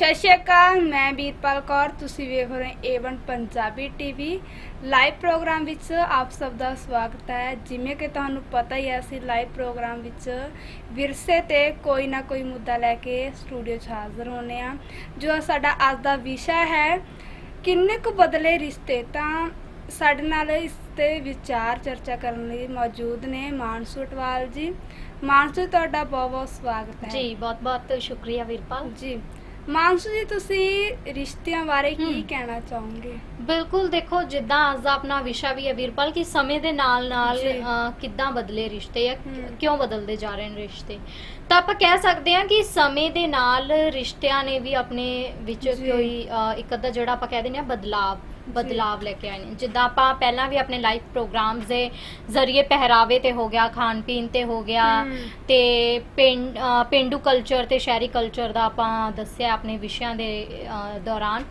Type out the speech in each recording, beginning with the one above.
ਸਤਿ ਸ਼੍ਰੀ ਅਕਾਲ ਮੈਂ ਵੀਰਪਾਲ ਕੌਰ ਤੁਸੀਂ ਵੇਖ ਰਹੇ ਹੋ A one Punjabi TV live program ਵਿੱਚ ਆਪ ਸਭ ਦਾ ਸਵਾਗਤ ਹੈ। ਜਿਵੇਂ ਕਿ ਤੁਹਾਨੂੰ ਪਤਾ ਹੀ ਹੈ ਅਸੀਂ ਲਾਈਵ ਪ੍ਰੋਗਰਾਮ ਵਿੱਚ ਵਿਰਸੇ ਤੇ ਕੋਈ ਨਾ ਕੋਈ ਮੁੱਦਾ ਲੈ ਕੇ ਸਟੂਡੀਓ 'ਚ ਹਾਜ਼ਰ ਹੋਨੇ ਆ ਜੋ ਸਾਡਾ ਅੱਜ ਦਾ ਵਿਸ਼ਾ ਹੈ। ਕਿੰਨੇ ਕੁ ਬਦਲੇ ਰਿਸ਼ਤੇ ਤਾਂ ਸਾਡੇ ਨਾਲ ਇਸ ਤੇ ਵਿਚਾਰ ਚਰਚਾ ਕਰਨ ਲਈ ਮੌਜੂਦ ਨੇ ਮਾਨਸੂ ਅਟਵਾਲ ਜੀ। ਮਾਨਸੂ ਤੁਹਾਡਾ ਬਹੁਤ ਬਹੁਤ ਸਵਾਗਤ ਹੈ। ਜੀ ਬਹੁਤ ਬਹੁਤ ਸ਼ੁਕਰੀਆ ਵੀਰਪਾਲ ਜੀ। ਮਾਨਸੂ ਜੀ ਤੁਸੀਂ ਰਿਸ਼ਤਿਆਂ ਬਾਰੇ ਕੀ। ਕਹਿਣਾ ਚਾਹੋਗੇ ਬਿਲਕੁਲ ਦੇਖੋ ਜਿੱਦਾਂ ਅੱਜ ਦਾ ਆਪਣਾ ਵਿਸ਼ਾ ਵੀ ਹੈ ਵੀਰਪਾਲ ਕਿ ਸਮੇਂ ਦੇ ਨਾਲ ਨਾਲ ਜੀ। ਕਿੱਦਾਂ ਬਦਲੇ ਰਿਸ਼ਤੇ ਜਾਂ ਹਮ। ਕਿਉਂ ਬਦਲਦੇ ਜਾ ਰਹੇ ਨੇ ਰਿਸ਼ਤੇ ਤਾਂ ਆਪਾਂ ਕਹਿ ਸਕਦੇ ਹਾਂ ਕਿ ਸਮੇਂ ਦੇ ਨਾਲ ਰਿਸ਼ਤਿਆਂ ਨੇ ਵੀ ਆਪਣੇ ਵਿੱਚ ਜੀ। ਕੋਈ ਇੱਕ ਅੱਧਾ ਜਿਹੜਾ ਆਪਾਂ ਕਹਿ ਦਿੰਦੇ ਹਾਂ ਬਦਲਾਵ ਬਦਲਾਵ ਲੈ ਕੇ ਆਏ ਨੇ ਜਿੱਦਾਂ ਆਪਾਂ ਪਹਿਲਾਂ ਵੀ ਆਪਣੇ ਲਾਈਵ ਪ੍ਰੋਗਰਾਮਸ ਦੇ ਜ਼ਰੀਏ ਪਹਿਰਾਵੇ ਤੇ ਹੋ ਗਿਆ ਖਾਣ ਪੀਣ ਤੇ ਹੋ ਗਿਆ। ਤੇ ਪਿੰਡ ਅ, ਪੇਂਡੂ ਕਲਚਰ ਤੇ ਸ਼ਹਿਰੀ ਕਲਚਰ ਦਾ ਆਪਾਂ ਦੱਸਿਆ ਆਪਣੇ ਵਿਸ਼ਿਆਂ ਦੇ ਅ, ਦੌਰਾਨ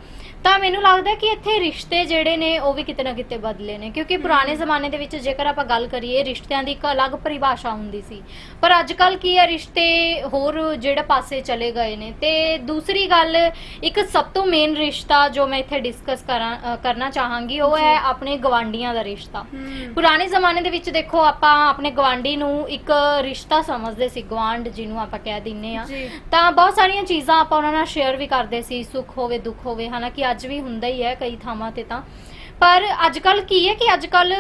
ਤਾਂ ਮੈਨੂੰ ਲੱਗਦਾ ਕਿ ਇੱਥੇ ਰਿਸ਼ਤੇ ਜਿਹੜੇ ਨੇ ਉਹ ਵੀ ਕਿਤੇ ਨਾ ਕਿਤੇ ਬਦਲੇ ਨੇ। ਕਿਉਂਕਿ ਪੁਰਾਣੇ ਜ਼ਮਾਨੇ ਦੇ ਵਿੱਚ ਜੇਕਰ ਆਪਾਂ ਗੱਲ ਕਰੀਏ ਰਿਸ਼ਤਿਆਂ ਦੀ ਇੱਕ ਅਲੱਗ ਪਰਿਭਾਸ਼ਾ ਹੁੰਦੀ ਸੀ। ਪਰ ਅੱਜ ਕੱਲ ਕੀ ਹੈ ਰਿਸ਼ਤੇ ਹੋਰ ਜਿਹੜੇ ਪਾਸੇ ਚਲੇ ਗਏ ਨੇ। ਤੇ ਦੂਸਰੀ ਗੱਲ ਇੱਕ ਸਭ ਤੋਂ ਮੇਨ ਰਿਸ਼ਤਾ ਜੋ ਮੈਂ ਇੱਥੇ ਡਿਸਕਸ ਕਰਨਾ ਚਾਹਾਂਗੀ ਉਹ। ਹੈ ਆਪਣੇ ਗਵਾਂਡੀਆਂ ਦਾ ਰਿਸ਼ਤਾ। ਪੁਰਾਣੇ ਜ਼ਮਾਨੇ ਦੇ ਵਿੱਚ ਦੇਖੋ ਆਪਾਂ ਆਪਣੇ ਗਵਾਂਢੀ ਨੂੰ ਇੱਕ ਰਿਸ਼ਤਾ ਸਮਝਦੇ ਸੀ ਗਵਾਂਢ ਜਿਹਨੂੰ ਆਪਾਂ ਕਹਿ ਦਿੰਨੇ ਆ। ਤਾਂ ਬਹੁਤ ਸਾਰੀਆਂ ਚੀਜ਼ਾਂ ਆਪਾਂ ਉਹਨਾਂ ਨਾਲ ਸ਼ੇਅਰ ਵੀ ਕਰਦੇ ਸੀ ਸੁੱਖ ਹੋਵੇ ਦੁੱਖ ਹੋਵੇ ਹਾਲਾਂਕਿ ਅੱਜ ਵੀ ਹੁੰਦਾ ਹੀ ਹੈ ਕਈ ਥਾਵਾਂ ਤੇ ਤਾਂ ਪਰ ਅੱਜ ਕੱਲ ਕੀ ਹੈ ਕਿ ਅੱਜ ਕੱਲ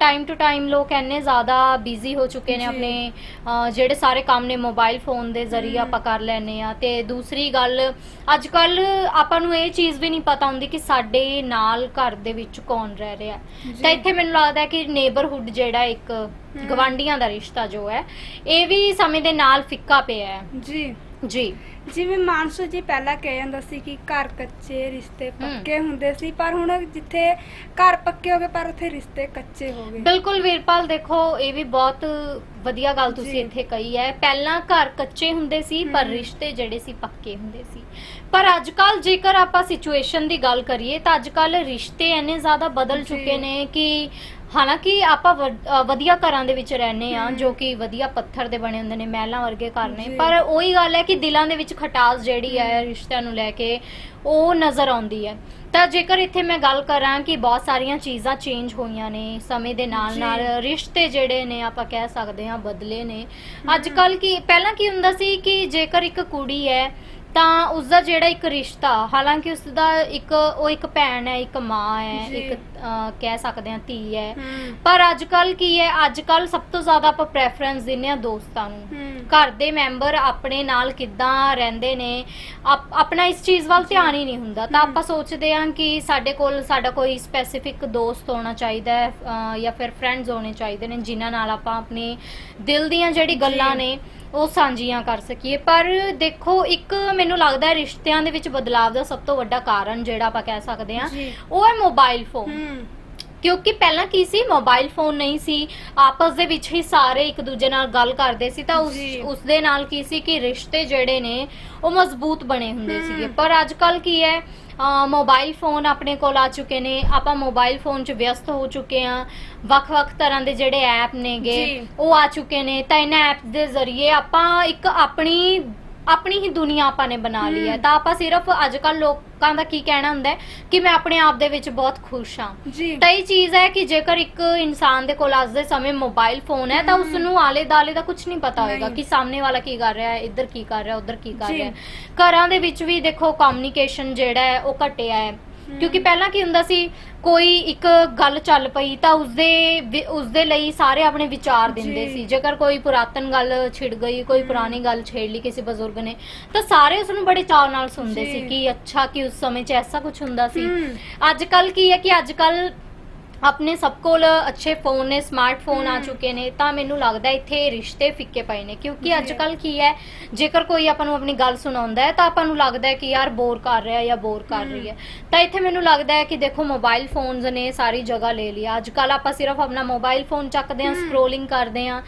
ਟਾਈਮ ਟੂ ਟਾਈਮ ਲੋਕ ਇੰਨੇ ਜ਼ਿਆਦਾ ਬਿਜ਼ੀ ਹੋ ਚੁੱਕੇ ਨੇ। ਆਪਣੇ ਅ, ਜਿਹੜੇ ਸਾਰੇ ਕੰਮ ਨੇ ਮੋਬਾਈਲ ਫੋਨ ਦੇ ਜ਼ਰੀਏ। ਆਪਾਂ ਕਰ ਲੈਨੇ ਆ ਤੇ ਦੂਸਰੀ ਗੱਲ ਅੱਜ ਕੱਲ ਆਪਾਂ ਨੂੰ ਇਹ ਚੀਜ਼ ਵੀ ਨਹੀਂ ਪਤਾ ਹੁੰਦੀ ਕਿ ਸਾਡੇ ਨਾਲ ਘਰ ਦੇ ਵਿੱਚ ਕੌਣ ਰਹਿ ਰਿਹਾ ਹੈ। ਤਾਂ ਇੱਥੇ ਮੈਨੂੰ ਲੱਗਦਾ ਹੈ ਕਿ ਨੇਬਰਹੁੱਡ ਜਿਹੜਾ ਇੱਕ ਗਵਾਂਢੀਆਂ ਦਾ ਰਿਸ਼ਤਾ ਜੋ ਹੈ ਇਹ ਵੀ ਸਮੇਂ ਦੇ ਨਾਲ ਫਿੱਕਾ ਪਿਆ ਹੈ ਜੀ ਜੀ ਜਿਵੇਂ ਮਾਨਸੂ ਜੀ ਪਹਿਲਾਂ ਕਹਿ ਜਾਂਦਾ ਸੀ ਕਿ ਘਰ ਕੱਚੇ ਰਿਸ਼ਤੇ ਪੱਕੇ ਹੁੰਦੇ ਸੀ ਪਰ ਹੁਣ ਜਿੱਥੇ ਘਰ ਪੱਕੇ ਹੋ ਗਏ ਪਰ ਉੱਥੇ ਰਿਸ਼ਤੇ ਕੱਚੇ ਹੋ ਗਏ ਬਿਲਕੁਲ ਵੀਰਪਾਲ ਦੇਖੋ ਇਹ ਵੀ ਬਹੁਤ ਵਧੀਆ ਗੱਲ ਤੁਸੀਂ। ਇੱਥੇ ਕਹੀ ਹੈ ਪਹਿਲਾਂ ਘਰ ਕੱਚੇ ਹੁੰਦੇ ਸੀ ਪਰ। ਰਿਸ਼ਤੇ ਜਿਹੜੇ ਸੀ ਪੱਕੇ ਹੁੰਦੇ ਸੀ ਪਰ ਅੱਜ ਕੱਲ ਜੇਕਰ ਆਪਾਂ ਸਿਚੁਏਸ਼ਨ ਦੀ ਗੱਲ ਕਰੀਏ ਤਾਂ ਅੱਜ ਕੱਲ ਰਿਸ਼ਤੇ ਇੰਨੇ ਜ਼ਿਆਦਾ ਬਦਲ। ਚੁੱਕੇ ਨੇ ਕਿ ਹਾਲਾਂਕਿ ਆਪਾਂ ਅ, ਵਧੀਆ ਘਰਾਂ ਦੇ ਵਿੱਚ ਰਹਿੰਦੇ ਆ। ਜੋ ਕਿ ਵਧੀਆ ਪੱਥਰ ਦੇ ਬਣੇ ਹੁੰਦੇ ਨੇ ਮਹਿਲਾਂ ਵਰਗੇ ਘਰ ਨੇ ਜੀ। ਪਰ ਉਹੀ ਗੱਲ ਹੈ ਕਿ ਦਿਲਾਂ ਦੇ ਵਿੱਚ ਖਟਾਸ ਜਿਹੜੀ ਹੈ ਰਿਸ਼ਤਿਆਂ ਨੂੰ ਲੈ ਕੇ ਉਹ ਨਜ਼ਰ ਆਉਂਦੀ ਹੈ ਤਾਂ ਜੇਕਰ ਇੱਥੇ ਮੈਂ ਗੱਲ ਕਰਾਂ ਕਿ ਬਹੁਤ ਸਾਰੀਆਂ ਚੀਜ਼ਾਂ ਚੇਂਜ ਹੋਈਆਂ ਨੇ ਸਮੇਂ ਦੇ ਨਾਲ ਜੀ। ਨਾਲ ਰਿਸ਼ਤੇ ਜਿਹੜੇ ਨੇ ਆਪਾਂ ਕਹਿ ਸਕਦੇ ਹਾਂ ਬਦਲੇ ਨੇ ਅੱਜ ਕੱਲ ਕੀ ਪਹਿਲਾਂ ਕੀ ਹੁੰਦਾ ਸੀ ਕਿ ਜੇਕਰ ਇੱਕ ਕੁੜੀ ਹੈ ਤਾਂ ਉਸ ਦਾ ਜਿਹੜਾ ਇੱਕ ਰਿਸ਼ਤਾ ਹਾਲਾਂਕਿ ਉਸ ਦਾ ਇੱਕ ਉਹ ਇੱਕ ਭੈਣ ਹੈ ਇੱਕ ਮਾਂ ਹੈ ਜੀ। ਇੱਕ ਅਹ, ਕਹਿ ਸਕਦੇ ਹਾਂ ਧੀ ਹੈ। ਪਰ ਅੱਜ ਕੱਲ ਕੀ ਹੈ? ਅੱਜ ਕੱਲ ਸਭ ਤੋਂ ਜ਼ਿਆਦਾ ਆਪਾਂ ਪ੍ਰੈਫਰੈਂਸ ਦਿੰਨੇ ਆ ਦੋਸਤਾਂ ਨੂੰ। ਘਰ ਦੇ ਮੈਂਬਰ ਆਪਣੇ ਨਾਲ ਕਿੱਦਾਂ ਰਹਿੰਦੇ ਨੇ ਆਪ- ਆਪਣਾ ਇਸ ਚੀਜ਼ ਵੱਲ ਧਿਆਨ ਹੀ ਨਹੀਂ ਹੁੰਦਾ। ਤਾਂ। ਆਪਾਂ ਸੋਚਦੇ ਹਾਂ ਕਿ ਸਾਡੇ ਕੋਲ ਸਾਡਾ ਕੋਈ ਸਪੈਸੀਫਿਕ ਦੋਸਤ ਹੋਣਾ ਚਾਹੀਦਾ ਹੈ ਅਹ ਜਾਂ ਫਿਰ ਫਰੈਂਡਸ ਹੋਣੇ ਚਾਹੀਦੇ ਨੇ ਜਿਨ੍ਹਾਂ ਨਾਲ ਆਪਾਂ ਆਪਣੀ ਦਿਲ ਦੀਆਂ ਜਿਹੜੀ ਗੱਲਾਂ ਜੀ। ਨੇ ਉਹ ਸਾਂਝੀਆਂ ਕਰ ਸਕੀਏ। ਪਰ ਦੇਖੋ ਇੱਕ ਮੈਨੂੰ ਲੱਗਦਾ ਹੈ ਰਿਸ਼ਤਿਆਂ ਦੇ ਵਿੱਚ ਬਦਲਾਵ ਦਾ ਸਭ ਤੋਂ ਵੱਡਾ ਕਾਰਨ ਜਿਹੜਾ ਆਪਾਂ ਕਹਿ ਸਕਦੇ ਹਾਂ ਜੀ। ਉਹ ਹੈ ਮੋਬਾਈਲ ਫੋਨ ਹਮ, ਕਿਉਂਕਿ ਪਹਿਲਾਂ ਕੀ ਸੀ? ਮੋਬਾਈਲ ਫੋਨ ਨਹੀਂ ਸੀ। ਆਪਸ ਦੇ ਵਿੱਚ ਹੀ ਸਾਰੇ ਇੱਕ ਦੂਜੇ ਨਾਲ ਗੱਲ ਕਰਦੇ ਸੀ। ਤਾਂ ਉਸ ਜੀ। ਉਸ ਦੇ ਨਾਲ ਕੀ ਸੀ ਕਿ ਰਿਸ਼ਤੇ ਜਿਹੜੇ ਨੇ ਉਹ ਮਜ਼ਬੂਤ ਬਣੇ ਹੁੰਦੇ ਹਮ। ਸੀਗੇ। ਪਰ ਅੱਜ ਕੱਲ ਕੀ ਹੈ? ਅ, ਮੋਬਾਈਲ ਫੋਨ ਆਪਣੇ ਕੋਲ ਆ ਚੁੱਕੇ ਨੇ। ਆਪਾਂ ਮੋਬਾਈਲ ਫੋਨ 'ਚ ਵਿਅਸਤ ਹੋ ਚੁੱਕੇ ਆ ਵੱਖ-ਵੱਖ ਤਰ੍ਹਾਂ ਦੇ ਜਿਹੜੇ ਐਪ ਨੇਗੇ ਜੀ। ਉਹ ਆ ਚੁੱਕੇ ਨੇ। ਤਾਂ ਇਹਨਾਂ ਐਪਸ ਦੇ ਜ਼ਰੀਏ ਆਪਾਂ ਇੱਕ ਆਪਣੀ ਆਪਣੀ ਹੀ ਦੁਨੀਆ ਆਪਾਂ ਨੇ ਬਣਾ ਲਈ ਹੈ। ਤਾਂ ਆਪਾਂ ਸਿਰਫ ਅੱਜ ਕੱਲ ਲੋਕਾਂ ਦਾ ਕੀ ਕਹਿਣਾ ਹੁੰਦਾ ਹੈ ਕਿ ਮੈਂ ਆਪਣੇ ਆਪ ਦੇ ਵਿੱਚ ਬਹੁਤ ਖੁਸ਼ ਹਾਂ ਜੀ ਤਾਂ ਇਹ ਚੀਜ਼ ਹੈ ਕਿ ਜੇਕਰ ਇੱਕ ਇਨਸਾਨ ਦੇ ਕੋਲ ਅੱਜ ਦੇ ਸਮੇਂ ਮੋਬਾਈਲ ਫੋਨ ਹੈ ਤਾਂ। ਉਸ ਨੂੰ ਆਲੇ ਦਾਲੇ ਦਾ ਕੁਝ ਨਹੀਂ ਪਤਾ ਹੋਏਗਾ। ਕਿ ਸਾਹਮਣੇ ਵਾਲਾ ਕੀ ਕਰ ਰਿਹਾ ਹੈ ਇੱਧਰ ਕੀ ਕਰ ਰਿਹਾ ਉਧਰ ਕੀ ਕਰ। ਰਿਹਾ ਹੈ ਘਰਾਂ ਦੇ ਵਿੱਚ ਵੀ ਦੇਖੋ ਕਮਿਊਨੀਕੇਸ਼ਨ ਜਿਹੜਾ ਹੈ ਉਹ ਘਟਿਆ ਹੈ ਕਿਉਂਕਿ ਪਹਿਲਾਂ ਕੀ ਹੁੰਦਾ ਸੀ ਕੋਈ ਇੱਕ ਗੱਲ ਚੱਲ ਪਈ ਤਾਂ ਉਸਦੇ ਉਸਦੇ ਲਈ ਸਾਰੇ ਆਪਣੇ ਵਿਚਾਰ ਦਿੰਦੇ। ਸੀ ਜੇਕਰ ਕੋਈ ਪੁਰਾਤਨ ਗੱਲ ਛਿੜ ਗਈ ਕੋਈ। ਪੁਰਾਣੀ ਗੱਲ ਛੇੜ ਲਈ ਕਿਸੇ ਬਜ਼ੁਰਗ ਨੇ ਤਾਂ ਸਾਰੇ ਉਸ ਨੂੰ ਬੜੇ ਚਾਅ ਨਾਲ ਸੁਣਦੇ। ਸੀ ਕਿ ਅੱਛਾ ਕਿ ਉਸ ਸਮੇਂ 'ਚ ਐਸਾ ਕੁਝ ਹੁੰਦਾ ਸੀ ਅੱਜ ਕੱਲ ਕੀ ਹੈ ਕਿ ਅੱਜ ਕੱਲ ਆਪਣੇ ਸਭ ਕੋਲ ਅੱਛੇ ਫੋਨ ਨੇ ਸਮਾਰਟਫੋਨ ਆ। ਚੁੱਕੇ ਨੇ ਤਾਂ ਮੈਨੂੰ ਲੱਗਦਾ ਇੱਥੇ ਰਿਸ਼ਤੇ ਫਿੱਕੇ ਪਏ ਨੇ ਕਿਉਂਕਿ। ਅੱਜ ਕੱਲ ਕੀ ਹੈ ਜੇਕਰ ਕੋਈ ਆਪਾਂ ਨੂੰ ਆਪਣੀ ਗੱਲ ਸੁਣਾਉਂਦਾ ਹੈ ਤਾਂ ਆਪਾਂ ਨੂੰ ਲੱਗਦਾ ਹੈ ਕਿ ਯਾਰ ਬੋਰ ਕਰ ਰਿਹਾ ਜਾਂ ਬੋਰ ਕਰ। ਰਹੀ ਹੈ ਤਾਂ ਇੱਥੇ ਮੈਨੂੰ ਲੱਗਦਾ ਹੈ ਕਿ ਦੇਖੋ ਮੋਬਾਈਲ ਫੋਨਸ ਨੇ ਸਾਰੀ ਜਗ੍ਹਾ ਲੈ ਲਈ ਅੱਜ ਕੱਲ ਆਪਾਂ ਸਿਰਫ ਆਪਣਾ ਮੋਬਾਈਲ ਫੋਨ ਚੱਕਦੇ ਹਾਂ ਹਮ। ਸਕਰੋਲਿੰਗ ਕਰਦੇ ਹਾਂ